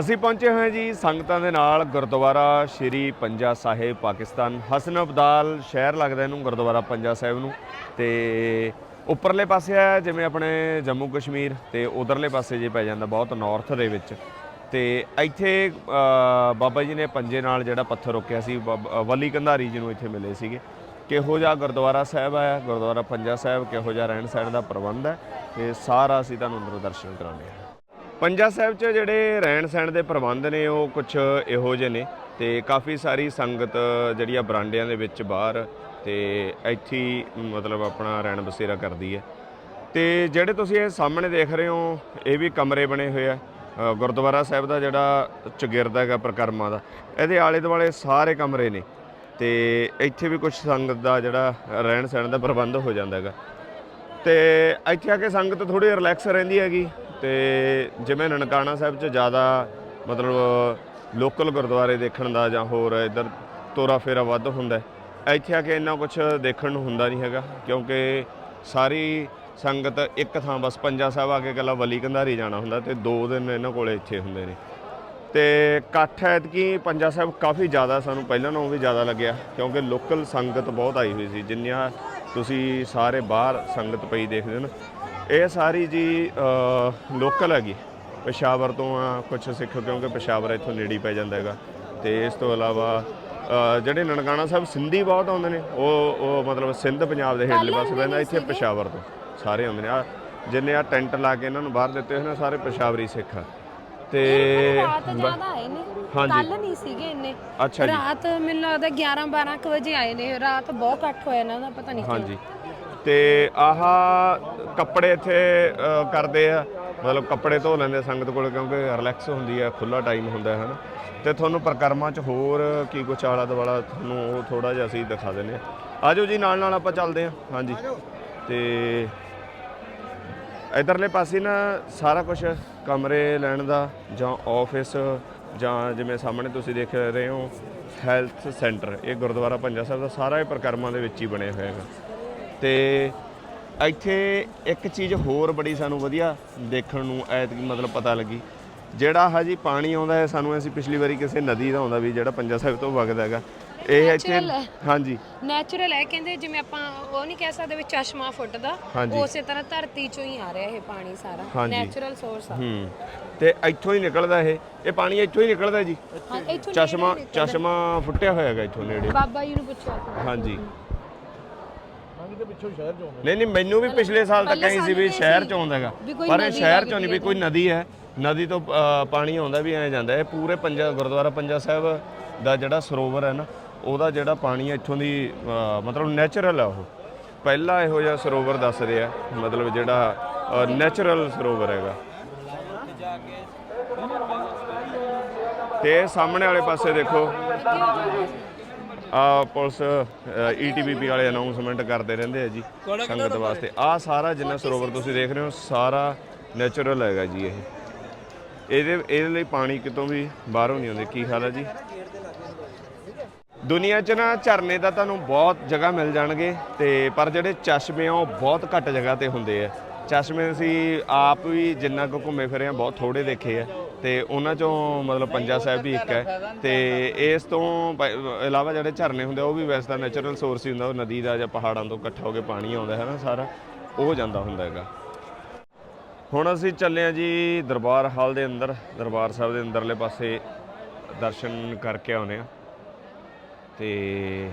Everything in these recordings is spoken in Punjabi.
ਅਸੀਂ ਪਹੁੰਚੇ ਹੋਏ ਜੀ ਸੰਗਤਾਂ ਦੇ ਨਾਲ ਗੁਰਦੁਆਰਾ ਸ਼੍ਰੀ ਪੰਜਾ ਸਾਹਿਬ ਪਾਕਿਸਤਾਨ। ਹਸਨ ਅਬਦਾਲ ਸ਼ਹਿਰ ਲੱਗਦਾ ਇਹਨੂੰ, ਗੁਰਦੁਆਰਾ ਪੰਜਾ ਸਾਹਿਬ ਨੂੰ। ਤੇ ਉੱਪਰਲੇ ਪਾਸੇ ਆ, ਜਿਵੇਂ ਆਪਣੇ ਜੰਮੂ ਕਸ਼ਮੀਰ ਤੇ ਉਧਰਲੇ ਪਾਸੇ ਜੇ ਪੈ ਜਾਂਦਾ ਬਹੁਤ ਨਾਰਥ ਦੇ ਵਿੱਚ। ਤੇ ਇੱਥੇ ਬਾਬਾ ਜੀ ਨੇ ਪੰਜੇ ਨਾਲ ਜਿਹੜਾ ਪੱਥਰ ਰੋਕਿਆ ਸੀ, ਬਾਬਾ- ਵਲੀ ਕੰਧਾਰੀ ਜੀ ਨੂੰ ਇੱਥੇ ਮਿਲੇ ਸੀਗੇ। ਕਿਹੋ ਜਿਹਾ ਗੁਰਦੁਆਰਾ ਸਾਹਿਬ ਹੈ ਗੁਰਦੁਆਰਾ ਪੰਜਾ ਸਾਹਿਬ ਕਿਹੋ ਜਿਹਾ ਰਹਿਣ ਸਹਿਣ ਦਾ ਪ੍ਰਬੰਧ ਹੈ ਤੇ ਸਾਰਾ ਅਸੀਂ ਤੁਹਾਨੂੰ ਅੰਦਰੋਂ ਦਰਸ਼ਨ ਕਰਾਉਂਦੇ ਹਾਂ। ਪੰਜਾ ਸਾਹਿਬ 'ਚ ਜਿਹੜੇ ਰਹਿਣ ਸਹਿਣ ਦੇ ਪ੍ਰਬੰਧ ਨੇ, ਉਹ ਕੁਝ ਇਹੋ ਜਿਹੇ ਨੇ ਤੇ ਕਾਫੀ ਸਾਰੀ ਸੰਗਤ ਜਿਹੜੀ ਆ ਬਰਾਂਡਿਆਂ ਦੇ ਵਿੱਚ ਬਾਹਰ ਤੇ ਇੱਥੇ ਮਤਲਬ ਆਪਣਾ ਰਹਿਣ ਬਸੇਰਾ ਕਰਦੀ ਹੈ। ਤੇ ਜਿਹੜੇ ਤੁਸੀਂ ਇਹ ਸਾਹਮਣੇ ਦੇਖ ਰਹੇ ਹੋ, ਇਹ ਵੀ ਕਮਰੇ ਬਣੇ ਹੋਏ ਆ। ਗੁਰਦੁਆਰਾ ਸਾਹਿਬ ਦਾ ਜਿਹੜਾ ਚਗਿਰਦਾ ਹੈਗਾ ਪ੍ਰਕਰਮਾਂ ਦਾ, ਇਹਦੇ ਆਲੇ ਦੁਆਲੇ ਸਾਰੇ ਕਮਰੇ ਨੇ ਤੇ ਇੱਥੇ ਵੀ ਕੁਝ ਸੰਗਤ ਦਾ ਜਿਹੜਾ ਰਹਿਣ ਸਹਿਣ ਦਾ ਪ੍ਰਬੰਧ ਹੋ ਜਾਂਦਾ ਹੈਗਾ। ਤੇ ਇੱਥੇ ਆ ਕੇ ਸੰਗਤ ਥੋੜੀ ਰਿਲੈਕਸ ਰਹਿੰਦੀ ਹੈਗੀ। ਤੇ ਜਿਵੇਂ ਨਨਕਾਣਾ ਸਾਹਿਬ 'ਚ ਜ਼ਿਆਦਾ ਮਤਲਬ ਲੋਕਲ ਗੁਰਦੁਆਰੇ ਦੇਖਣ ਦਾ ਜਾਂ ਹੋਰ ਇੱਧਰ ਤੋਰਾ ਫੇਰਾ ਵੱਧ ਹੁੰਦਾ ਇੱਥੇ ਆ ਕੇ ਇੰਨਾ ਕੁਝ ਦੇਖਣ ਨੂੰ ਹੁੰਦਾ ਨਹੀਂ ਹੈਗਾ, ਕਿਉਂਕਿ ਸਾਰੀ ਸੰਗਤ ਇੱਕ ਥਾਂ ਬਸ ਪੰਜਾ ਸਾਹਿਬ ਆ ਕੇ ਇਕੱਲਾ ਵਲੀ ਕੰਧਾਰੀ ਜਾਣਾ ਹੁੰਦਾ ਤੇ ਦੋ ਦਿਨ ਇਹਨਾਂ ਕੋਲੇ ਇੱਥੇ ਹੁੰਦੇ ਨੇ। ਤੇ ਇਕੱਠ ਐਤਕੀ, ਪੰਜਾ ਸਾਹਿਬ ਕਾਫੀ ਜ਼ਿਆਦਾ ਸਾਨੂੰ ਪਹਿਲਾਂ ਨਾਲੋਂ ਵੀ ਜ਼ਿਆਦਾ ਲੱਗਿਆ, ਕਿਉਂਕਿ ਲੋਕਲ ਸੰਗਤ ਬਹੁਤ ਆਈ ਹੋਈ ਸੀ, ਜਿੰਨੀਆਂ ਤੁਸੀਂ ਸਾਰੇ ਬਾਹਰ ਸੰਗਤ ਪਈ ਦੇਖਦੇ ਹੋ ਨਾ ਇਹ ਸਾਰੀ ਜੀ ਲੋਕਲ ਹੈਗੀ। ਪਸ਼ਾਵਰ ਤੋਂ ਆ ਕੁਝ ਸਿੱਖ ਕਿਉਂਕਿ ਪਸ਼ਾਵਰ ਇੱਥੋਂ ਨੇੜੇ ਪੈ ਜਾਂਦਾ ਹੈਗਾ। ਤੇ ਇਸ ਤੋਂ ਇਲਾਵਾ ਜਿਹੜੇ ਨਨਕਾਣਾ ਸਾਹਿਬ ਸਿੰਧੀ ਬਹੁਤ ਆਉਂਦੇ ਨੇ ਉਹ ਉਹ ਮਤਲਬ ਸਿੰਧ ਪੰਜਾਬ ਦੇ ਹੇਠਲੇ ਪਾਸੇ ਪੈਂਦਾ ਇੱਥੇ ਪਸ਼ਾਵਰ ਤੋਂ ਸਾਰੇ ਆਉਂਦੇ ਨੇ। ਆ ਜਿੰਨੇ ਆ ਟੈਂਟ ਲਾ ਕੇ ਇਹਨਾਂ ਨੂੰ ਬਾਹਰ ਦਿੱਤੇ ਹੋਏ ਨੇ ਸਾਰੇ ਪਸ਼ਾਵਰੀ ਸਿੱਖ ਆ। ਤੇ ਰਾਤ ਜ਼ਿਆਦਾ ਆਏ ਨੇ। ਹਾਂਜੀ। ਕੱਲ ਨਹੀਂ ਸੀਗੇ ਇੰਨੇ। ਅੱਛਾ ਜੀ। ਰਾਤ ਮੈਨੂੰ ਲੱਗਦਾ 11 12 ਕੁ ਵਜੇ ਆਏ ਨੇ। ਰਾਤ ਬਹੁਤ ਇਕੱਠ ਹੋਇਆ ਇਹਨਾਂ ਦਾ ਪਤਾ ਨਹੀਂ ਕਿਉਂ। ਹਾਂਜੀ। ਤੇ ਆਹ ਕੱਪੜੇ ਇੱਥੇ ਅ, ਕਰਦੇ ਆ। ਮਤਲਬ ਕੱਪੜੇ ਧੋ ਲੈਂਦੇ ਸੰਗਤ ਕੋਲ ਕਿਉਂਕਿ ਰਿਲੈਕਸ ਹੁੰਦੀ ਹੈ ਖੁੱਲਾ ਟਾਈਮ ਹੁੰਦਾ ਹੈ ਹਨਾ। ਤੇ ਤੁਹਾਨੂੰ ਪ੍ਰਕਰਮਾਂ 'ਚ ਹੋਰ ਕੀ ਕੁਛ ਆਲਾ ਦੁਆਲਾ ਤੁਹਾਨੂੰ ਉਹ ਥੋੜਾ ਜਿਹਾ ਅਸੀਂ ਦਿਖਾ ਦਿੰਦੇ ਆ। ਆਜੋ ਜੀ ਨਾਲ ਨਾਲ ਆਪਾਂ ਚੱਲਦੇ ਆ। ਹਾਂਜੀ। ਤੇ ਇਧਰਲੇ ਪਾਸੇ ਨਾ ਸਾਰਾ ਕੁਝ ਕਮਰੇ ਲੈਣ ਦਾ ਜਾਂ ਆਫਿਸ ਜਾਂ ਜਿਵੇਂ ਸਾਹਮਣੇ ਤੁਸੀਂ ਦੇਖ ਰਹੇ ਹੋ ਹੈਲਥ ਸੈਂਟਰ ਇਹ ਗੁਰਦੁਆਰਾ ਪੰਜਾ ਸਾਹਿਬ ਦਾ ਸਾਰਾ ਇਹ ਪ੍ਰਕਰਮਾਂ ਦੇ ਵਿੱਚ ਹੀ ਬਣਿਆ ਹੋਇਆ ਹੈਗਾ। ਤੇ ਇੱਥੇ ਇੱਕ ਚੀਜ਼ ਹੋਰ ਬੜੀ ਸਾਨੂੰ ਵਧੀਆ ਦੇਖਣ ਨੂੰ ਐਤਕੀ ਮਤਲਬ ਪਤਾ ਲੱਗੀ ਜਿਹੜਾ ਹਾ ਜੀ ਪਾਣੀ ਆਉਂਦਾ ਹੈ ਸਾਨੂੰ ਅਸੀਂ ਪਿਛਲੀ ਵਾਰੀ ਕਿਸੇ ਨਦੀ ਦਾ ਆਉਂਦਾ ਵੀ ਜਿਹੜਾ ਪੰਜਾ ਸਾਹਿਬ ਤੋਂ ਵਗਦਾ ਹੈਗਾ ਇਹ ਇੱਥੇ Natural ਹੈ। ਹਾਂਜੀ ਨੈਚੁਰਲ ਹੈ ਕਹਿੰਦੇ ਜਿਵੇਂ ਆਪਾਂ ਉਹ ਨਹੀਂ ਕਹਿ ਸਕਦੇ ਵੀ ਚਸ਼ਮਾ ਫੁੱਟਦਾ ਹਾਂਜੀ। ਉਸੇ ਤਰ੍ਹਾਂ ਧਰਤੀ ਚੋਂ ਹੀ ਆ ਰਿਹਾ ਇਹ ਪਾਣੀ ਸਾਰਾ ਹਾਂਜੀ। ਨੈਚੁਰਲ ਸੋਰਸ ਆ ਹੂੰ ਤੇ ਇੱਥੋਂ ਹੀ ਨਿਕਲਦਾ ਇਹ ਇਹ ਪਾਣੀ ਇੱਥੋਂ ਹੀ ਨਿਕਲਦਾ ਜੀ ਹਾਂ ਇੱਥੋਂ ਚਸ਼ਮਾ ਨਿਕਲਦਾ। ਚਸ਼ਮਾ ਫੁੱਟਿਆ ਹੋਇਆ ਹੈਗਾ ਇੱਥੋਂ ਨੇੜੇ ਬਾਬਾ ਜੀ ਨੂੰ ਪੁੱਛਿਆ ਸੀ। ਹਾਂਜੀ ਮੰਗ ਦੇ ਪਿੱਛੋਂ ਸ਼ਹਿਰ ਚ ਆਉਂਦੇ ਨਹੀਂ ਨਹੀਂ ਮੈਨੂੰ ਵੀ ਪਿਛਲੇ ਸਾਲ ਤੱਕ ਕਹੀ ਸੀ ਵੀ ਸ਼ਹਿਰ ਚ ਆਉਂਦਾ ਹੈਗਾ। ਪਰ ਇਹ ਸ਼ਹਿਰ ਚੋਂ ਨਹੀਂ ਵੀ ਕੋਈ ਨਦੀ ਹੈ। ਨਦੀ ਤੋਂ ਪਾਣੀ ਆਉਂਦਾ ਵੀ ਐ ਜਾਂਦਾ। ਇਹ ਪੂਰੇ ਪੰਜਾ ਗੁਰਦੁਆਰਾ ਪੰਜਾ ਸਾਹਿਬ ਦਾ ਜਿਹੜਾ ਸਰੋਵਰ ਹੈ ਨਾ ਉਹਦਾ ਜਿਹੜਾ ਪਾਣੀ ਹੈ ਇੱਥੋਂ ਦੀ ਮਤਲਬ ਨੈਚੁਰਲ ਹੈ ਉਹ। ਪਹਿਲਾ ਇਹੋ ਜਿਹਾ ਸਰੋਵਰ ਦੱਸ ਰਿਹਾ ਮਤਲਬ ਜਿਹੜਾ ਨੈਚੁਰਲ ਸਰੋਵਰ ਹੈਗਾ। ਤੇ ਸਾਹਮਣੇ ਵਾਲੇ ਪਾਸੇ ਦੇਖੋ। ਆ ਪੁਲਿਸ ਈਟੀਬੀਪੀ ਵਾਲੇ ਅਨਾਉਂਸਮੈਂਟ ਕਰਦੇ ਰਹਿੰਦੇ ਆ ਜੀ ਸੰਗਤ ਵਾਸਤੇ। ਆ ਸਾਰਾ ਜਿੰਨਾ ਸਰੋਵਰ ਤੁਸੀਂ ਦੇਖ ਰਹੇ ਹੋ ਸਾਰਾ ਨੈਚੁਰਲ ਹੈਗਾ ਜੀ ਇਹ। ਇਹਦੇ ਇਹਦੇ ਲਈ ਪਾਣੀ ਕਿਤੋਂ ਵੀ ਬਾਹਰੋਂ ਨਹੀਂ ਆਉਂਦੇ ਕੀ ਹਾਲ ਹੈ ਜੀ? ਦੁਨੀਆ 'ਚ ਨਾ ਝਰਨੇ ਤਾਂ ਤੁਹਾਨੂੰ ਬਹੁਤ ਜਗ੍ਹਾ ਮਿਲ ਜਾਣਗੇ ਤੇ ਪਰ ਜਿਹੜੇ ਚਸ਼ਮੇ ਆ ਉਹ ਬਹੁਤ ਘੱਟ ਜਗ੍ਹਾ ਤੇ ਹੁੰਦੇ ਆ। ਚਸ਼ਮੇ ਅਸੀਂ ਆਪ ਵੀ ਜਿੰਨਾ ਕੁ ਘੁੰਮੇ ਫਿਰੇ ਆ ਬਹੁਤ ਥੋੜੇ ਦੇਖੇ ਆ। ਤੇ ਉਹਨਾਂ ਚੋਂ ਮਤਲਬ ਪੰਜਾ ਸਾਹਿਬ ਵੀ ਇੱਕ ਹੈ ਤੇ ਇਸ ਤੋਂ ਬ- ਇਲਾਵਾ ਜਿਹੜੇ ਝਰਨੇ ਹੁੰਦੇ ਆ ਉਹ ਵੀ ਵੈਸੇ ਤਾਂ ਨੈਚੁਰਲ ਸੋਰਸ ਹੀ ਹੁੰਦਾ ਉਹ ਨਦੀ ਦਾ ਜਾਂ ਪਹਾੜਾਂ ਤੋਂ ਇਕੱਠਾ ਹੋ ਕੇ ਪਾਣੀ ਆਉਂਦਾ ਹੈ ਨਾ ਸਾਰਾ ਉਹ ਜਾਂਦਾ ਹੁੰਦਾ ਹੈਗਾ। ਹੁਣ ਅਸੀਂ ਚੱਲੇ ਆ ਜੀ ਦਰਬਾਰ ਹਾਲ ਦੇ ਅੰਦਰ ਦਰਬਾਰ ਸਾਹਿਬ ਦੇ ਅੰਦਰਲੇ ਪਾਸੇ ਦਰਸ਼ਨ ਕਰਕੇ ਆਉਨੇ ਆ ਤੇ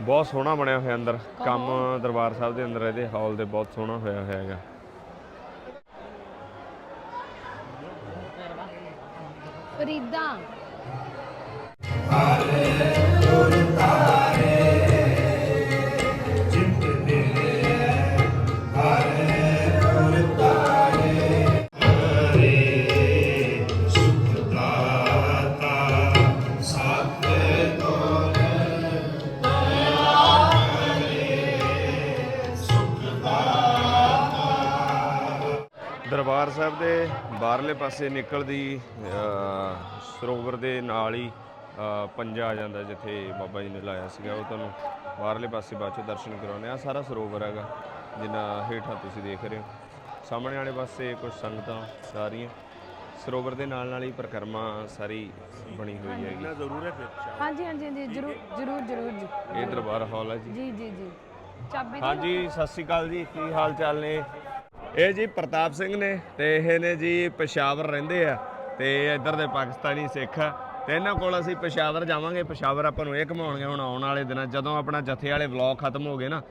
ਬਹੁਤ ਸੋਹਣਾ ਬਣਿਆ ਹੋਇਆ ਅੰਦਰ ਕੰਮ ਦਰਬਾਰ ਸਾਹਿਬ ਦੇ ਅੰਦਰ ਇਹਦੇ ਹਾਲ ਦੇ ਬਹੁਤ ਸੋਹਣਾ ਹੋਇਆ ਹੋਇਆ ਹੈਗਾ। ਫਰੀਦਾ ਦਰਬਾਰ ਸਾਹਿਬ ਦੇ ਬਾਹਰਲੇ ਪਾਸੇ ਨਿਕਲਦੀ ਸਰੋਵਰ ਦੇ ਨਾਲ ਹੀ ਪੰਜਾ ਆ ਜਾਂਦਾ ਜਿੱਥੇ ਬਾਬਾ ਜੀ ਨੇ ਲਾਇਆ ਸੀਗਾ। ਉਹ ਤੁਹਾਨੂੰ ਬਾਹਰਲੇ ਪਾਸੇ ਬਾਅਦ ਚੋਂ ਦਰਸ਼ਨ ਕਰਾਉਣੇ ਆ। ਸਾਰਾ ਸਰੋਵਰ ਹੈਗਾ ਜਿੰਨਾ ਹੇਠਾਂ ਤੁਸੀਂ ਦੇਖ ਰਹੇ ਹੋ। ਸਾਹਮਣੇ ਵਾਲੇ ਪਾਸੇ ਕੁਝ ਸੰਗਤਾਂ ਸਾਰੀਆਂ। ਸਰੋਵਰ ਦੇ ਨਾਲ ਨਾਲ ਹੀ ਪ੍ਰਕਰਮਾ ਸਾਰੀ ਬਣੀ ਹੋਈ ਹੈਗੀ। ਜ਼ਰੂਰ ਹੈ ਫਿਰ? ਹਾਂਜੀ ਹਾਂਜੀ ਹਾਂਜੀ ਜਰੂਰ ਜਰੂਰ ਜਰੂਰ ਜੀ। ਇਹ ਦਰਬਾਰ ਹਾਲ ਹੈ ਜੀ। ਜੀ ਜੀ ਜੀ। ਚਾਬੀ ਹਾਂਜੀ ਸਤਿ ਸ਼੍ਰੀ ਅਕਾਲ ਜੀ। ਕੀ ਹਾਲ ਚਾਲ ਨੇ? ਇਹ ਜੀ ਪ੍ਰਤਾਪ ਸਿੰਘ ਨੇ ਤੇ ਇਹ ਨੇ ਜੀ ਪਸ਼ਾਵਰ ਰਹਿੰਦੇ ਆ ਤੇ ਇੱਧਰ ਦੇ ਪਾਕਿਸਤਾਨੀ ਸਿੱਖ ਆ। ਤੇ ਇਹਨਾਂ ਕੋਲ ਅਸੀਂ ਪਸ਼ਾਵਰ ਜਾਵਾਂਗੇ। ਪਸ਼ਾਵਰ ਆਪਾਂ ਨੂੰ ਇਹ ਘਮਾਉਣਗੇ। ਹੁਣ ਆਉਣ ਵਾਲੇ ਦਿਨਾਂ ਜਦੋਂ ਆਪਣਾ ਜਥੇ ਵਾਲੇ ਵਲੌਗ ਖਤਮ ਹੋ ਗਏ ਨਾ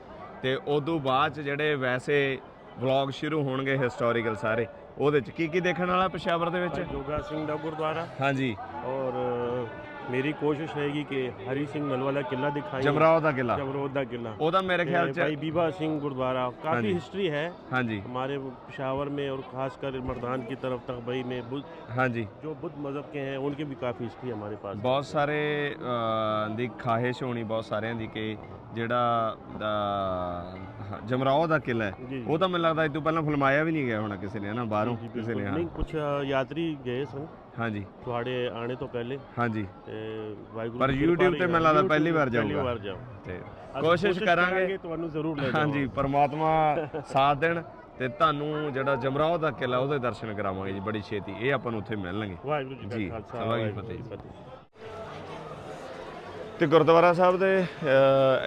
ਤੇ ਉਦੋਂ ਬਾਅਦ ਚ ਜਿਹੜੇ ਵੈਸੇ ਵਲੌਗ ਸ਼ੁਰੂ ਹੋਣਗੇ ਹਿਸਟੋਰੀਕਲ ਸਾਰੇ ਉਹਦੇ ਚ ਕੀ ਕੀ ਦੇਖਣ ਵਾਲਾ ਪਸ਼ਾਵਰ ਦੇ ਵਿੱਚ? ਜੋਗਾ ਸਿੰਘ ਦਾ ਗੁਰਦੁਆਰਾ। ਹਾਂਜੀ। ਔਰ अ, मेरी कोशिश रहेगी कि हरी सिंह नलवाला किला दिखाई ਜਮਰਾਓ ਦਾ ਕਿਲਾ जमरोद दा किला ਉਹਦਾ ਮੇਰੇ ਖਿਆਲ ए, ਚ भाई बीबा सिंह गुरुद्वारा हाँ जी। काफ़ी हिस्ट्री है ਹਾਂਜੀ हमारे पेशावर में और ख़ासकर मर्दान की तरफ तकबई में बुद्ध ਹਾਂਜੀ जो बुद्ध मज़हब के हैं उनकी भी काफ़ी हिस्ट्री हमारे पास ਬਹੁਤ ਸਾਰੇ ਅਹ, ਦੀ ਖਾਹਿਸ਼ ਹੋਣੀ ਬਹੁਤ ਸਾਰਿਆਂ ਦੀ ਕਿ ਜਿਹੜਾ ਅਹ, ਹਾਂ ਦਾ ਕਿਲਾ ਹੈ। ਉਹ ਤਾਂ ਮੈਨੂੰ ਲੱਗਦਾ ਇਸ ਪਹਿਲਾਂ ਫਲਮਾਇਆ ਵੀ ਨਹੀਂ ਗਿਆ ਹੋਣਾ ਕਿਸੇ ਨੇ ਹਨਾ ਬਾਹਰੋਂ ਕਿਸੇ ਨੇ ਨਹੀਂ ਕੁਝ ਯਾਤਰੀ ਗਏ ਸਨ। ਹਾਂਜੀ। ਤੁਹਾਡੇ ਆਣੇ ਤੋਂ ਪਹਿਲੇ। ਹਾਂਜੀ। ਤੇ ਵਾਹਿਗੁਰੂ ਪਰ YouTube ਤੇ ਮੈਨੂੰ ਲੱਗਦਾ ਪਹਿਲੀ ਵਾਰ ਪਹਿਲੀ ਵਾਰ ਜਾਊਂ। ਤੇ ਕੋਸ਼ਿਸ਼ ਕਰਾਂਗੇ। ਤੁਹਾਨੂੰ ਜ਼ਰੂਰ ਲੈ ਹਾਂਜੀ ਪਰਮਾਤਮਾ ਸਾਥ ਦੇਣ ਤੇ ਤੁਹਾਨੂੰ ਜਿਹੜਾ ਜਮਰਾਓ ਦਾ ਕਿਲਾ ਉਹਦੇ ਦਰਸ਼ਨ ਕਰਾਵਾਂਗੇ ਜੀ ਬੜੀ ਛੇਤੀ। ਇਹ ਆਪਾਂ ਨੂੰ ਉੱਥੇ ਮਿਲਣਗੇ। ਵਾਹਿਗੁਰੂ ਜੀ ਜੀ, ਕਾ ਖਾਲਸਾ ਜੀ ਤੇ ਗੁਰਦੁਆਰਾ ਸਾਹਿਬ ਦੇ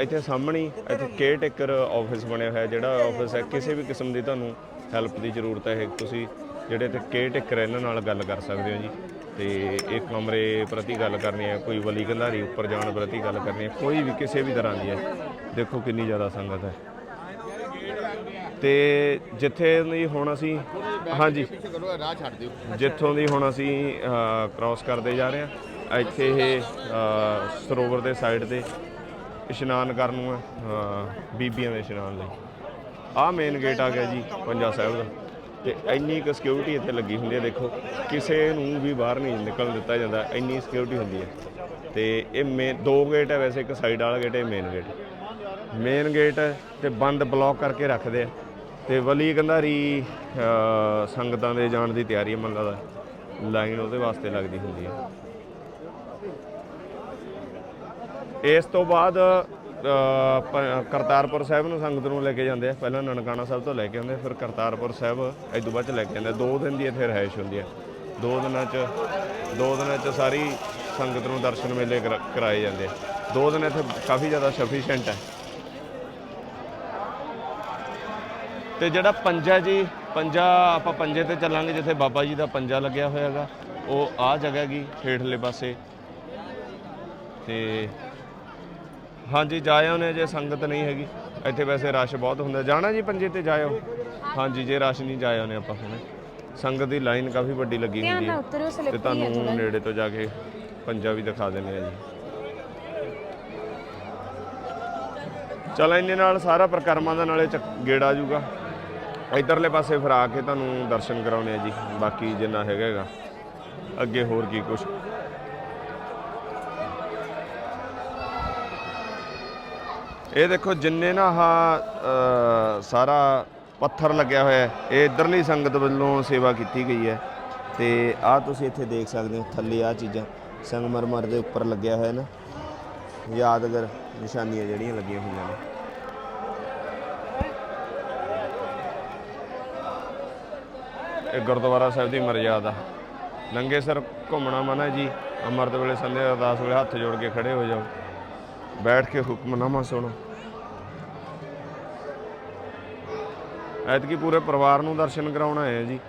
ਇੱਥੇ ਸਾਹਮਣੇ ਇੱਥੇ ਕੇਅਰ ਟੇਕਰ ਆਫਿਸ ਬਣਿਆ ਹੋਇਆ ਜਿਹੜਾ ਆਫਿਸ ਹੈ ਕਿਸੇ ਵੀ ਕਿਸਮ ਦੀ ਤੁਹਾਨੂੰ ਹੈਲਪ ਦੀ ਜ਼ਰੂਰਤ ਹੈ ਤੁਸੀਂ ਜਿਹੜੇ ਤੇ ਕੇਅਰ ਟੇਕਰ ਇਹਨਾਂ ਨਾਲ ਗੱਲ ਕਰ ਸਕਦੇ ਹੋ ਜੀ। ਤੇ ਇਹ ਕਮਰੇ ਪ੍ਰਤੀ ਗੱਲ ਕਰਨੀ ਹੈ ਕੋਈ ਵਲੀ ਕੰਧਾਰੀ ਉੱਪਰ ਜਾਣ ਪ੍ਰਤੀ ਗੱਲ ਕਰਨੀ ਹੈ ਕੋਈ ਵੀ ਕਿਸੇ ਵੀ ਤਰ੍ਹਾਂ ਦੀ ਹੈ ਦੇਖੋ ਕਿੰਨੀ ਜ਼ਿਆਦਾ ਸੰਗਤ ਹੈ। ਤੇ ਜਿੱਥੇ ਦੀ ਹੁਣ ਅਸੀਂ ਹਾਂਜੀ। ਜਿੱਥੋਂ ਦੀ ਹੁਣ ਅਸੀਂ ਕ੍ਰਾਸ ਕਰਦੇ ਜਾ ਰਹੇ ਹਾਂ ਇੱਥੇ ਇਹ ਅ, ਸਰੋਵਰ ਦੇ ਸਾਈਡ ਤੇ ਇਸ਼ਨਾਨ ਕਰਨ ਨੂੰ ਹੈ ਅ, ਬੀਬੀਆਂ ਦੇ ਇਸ਼ਨਾਨ ਲਈ। ਆਹ ਮੇਨ ਗੇਟ ਆ ਗਿਆ ਜੀ ਪੰਜਾ ਸਾਹਿਬ ਦਾ। ਤੇ ਇੰਨੀ ਕੁ ਸਿਕਿਉਰਿਟੀ ਇੱਥੇ ਲੱਗੀ ਹੁੰਦੀ ਹੈ ਦੇਖੋ ਕਿਸੇ ਨੂੰ ਵੀ ਬਾਹਰ ਨਹੀਂ ਨਿਕਲਣ ਦਿੱਤਾ ਜਾਂਦਾ ਇੰਨੀ ਸਿਕਿਉਰਿਟੀ ਹੁੰਦੀ ਹੈ। ਤੇ ਇਹ ਮੇ ਦੋ ਗੇਟ ਹੈ ਵੈਸੇ ਇੱਕ ਸਾਈਡ ਵਾਲਾ ਗੇਟ ਹੈ ਮੇਨ ਗੇਟ ਮੇਨ ਗੇਟ ਤੇ ਬੰਦ ਬਲੌਕ ਕਰਕੇ ਰੱਖਦੇ ਆ। ਤੇ ਵਲੀ ਕੰਧਾਰੀ ਅ, ਸੰਗਤਾਂ ਦੇ ਜਾਣ ਦੀ ਤਿਆਰੀ ਹੈ ਮਨ ਲੱਗਦਾ ਲਾਈਨ ਉਹਦੇ ਵਾਸਤੇ ਲੱਗਦੀ ਹੁੰਦੀ ਹੈ। ਇਸ ਤੋਂ ਬਾਅਦ ਕਰਤਾਰਪੁਰ ਸਾਹਿਬ ਨੂੰ ਸੰਗਤ ਨੂੰ ਲੈ ਕੇ ਜਾਂਦੇ ਆ। ਪਹਿਲਾਂ ਨਨਕਾਣਾ ਸਾਹਿਬ ਤੋਂ ਲੈ ਕੇ ਆਉਂਦੇ ਫਿਰ ਕਰਤਾਰਪੁਰ ਸਾਹਿਬ ਇਸ ਤੋਂ ਬਾਅਦ ਚ ਲੈ ਕੇ ਜਾਂਦੇ ਦੋ ਦਿਨ ਦੀ ਇੱਥੇ ਰਹਿائش ਹੁੰਦੀ ਹੈ ਦੋ ਦਿਨਾਂ ਚ, ਦੋ ਦਿਨਾਂ ਚ ਸਾਰੀ ਸੰਗਤ ਨੂੰ ਦਰਸ਼ਨ ਮੇਲੇ ਕਰਾਏ ਜਾਂਦੇ ਆ। ਦੋ ਦਿਨ ਇੱਥੇ ਕਾਫੀ ਜ਼ਿਆਦਾ ਸਫੀਸ਼ੀਐਂਟ ਹੈ ਤੇ ਜਿਹੜਾ ਪੰਜਾ ਜੀ, ਪੰਜਾ ਆਪਾਂ ਪੰਜੇ ਤੇ ਚੱਲਾਂਗੇ, ਜਿੱਥੇ ਬਾਬਾ ਜੀ ਦਾ ਪੰਜਾ ਲੱਗਿਆ ਹੋਇਆ ਹੋਇਆਗਾ ਉਹ ਆ ਜਗ੍ਹਾ ਹੈਗੀ ਹੇਠਲੇ ਪਾਸੇ। ਤੇ ਹਾਂਜੀ ਜਾਇਓ ਨੇ ਜੇ ਸੰਗਤ ਨਹੀਂ ਹੈਗੀ। ਇੱਥੇ ਵੈਸੇ ਰਸ਼ ਬਹੁਤ ਹੁੰਦਾ। ਜਾਣਾ ਜੀ ਪੰਜੇ ਤੇ ਜਾਇਓ। ਹਾਂਜੀ ਜੇ ਰਸ਼ ਨਹੀਂ ਜਾਇਓ ਨੇ ਆਪਾਂ ਹੁਣ। ਸੰਗਤ ਦੀ ਲਾਈਨ ਕਾਫੀ ਵੱਡੀ ਲੱਗੀ ਧਿਆਨ ਹੁੰਦੀ ਨਾਲ ਹੈ ਉਤਰਿਓ ਤੇ ਸਲਿੱਪੀ ਹੈ ਤੁਹਾਨੂੰ ਨੇੜੇ ਤੋਂ ਜਾ ਕੇ ਪੰਜਾ ਵੀ ਦਿਖਾ ਦਿੰਦੇ ਆ ਜੀ। ਚਲ ਇੰਨੇ ਨਾਲ ਸਾਰਾ ਪ੍ਰਕਰਮਾਂ ਦਾ ਨਾਲੇ ਚੱਕ- ਗੇੜਾ ਆ ਜਾਊਗਾ। ਇਧਰਲੇ ਪਾਸੇ ਫਿਰ ਆ ਕੇ ਤੁਹਾਨੂੰ ਦਰਸ਼ਨ ਕਰਾਉਣੇ ਆ ਜੀ। ਬਾਕੀ ਜਿੰਨਾ ਹੈਗਾ ਹੈਗਾ। ਅੱਗੇ ਹੋਰ ਕੀ ਕੁਝ ਇਹ ਦੇਖੋ ਜਿੰਨੇ ਨਾ ਆਹ ਸਾਰਾ ਪੱਥਰ ਲੱਗਿਆ ਹੋਇਆ ਹੈ, ਇਹ ਇਧਰਲੀ ਸੰਗਤ ਵੱਲੋਂ ਸੇਵਾ ਕੀਤੀ ਗਈ ਹੈ। ਤੇ ਆ ਤੁਸੀਂ ਇੱਥੇ ਦੇਖ ਸਕਦੇ ਹੋ, ਥੱਲੇ ਆ ਚੀਜ਼ਾਂ, ਸੰਗਮਰਮਰ ਦੇ ਉੱਪਰ ਲੱਗਿਆ ਹੋਇਆ ਨਾ, ਯਾਦਗਰ ਨਿਸ਼ਾਨੀਆਂ ਜਿਹੜੀਆਂ ਲੱਗੀਆਂ ਹੋਈਆਂ ਨੇ। ਇਹ ਗੁਰਦੁਆਰਾ ਸਾਹਿਬ ਦੀ ਮਰਜ਼ਾਦਾ ਨੰਗੇ ਸਰ ਘੁੰਮਣਾ ਮਨਾ ਜੀ, ਅੰਮ੍ਰਿਤ ਵੇਲੇ ਸੰਧਿਆ ਅਰਦਾਸ ਵੇਲੇ ਹੱਥ ਜੋੜ ਕੇ ਖੜੇ ਹੋ ਜਾਓ। ਬੈਠ ਕੇ ਹੁਕਮਨਾਮਾ ਸੁਣੋ। ਐਤਕੀ ਪੂਰੇ ਪਰਿਵਾਰ ਨੂੰ ਦਰਸ਼ਨ ਕਰਾਉਣਾ ਹੈ ਜੀ।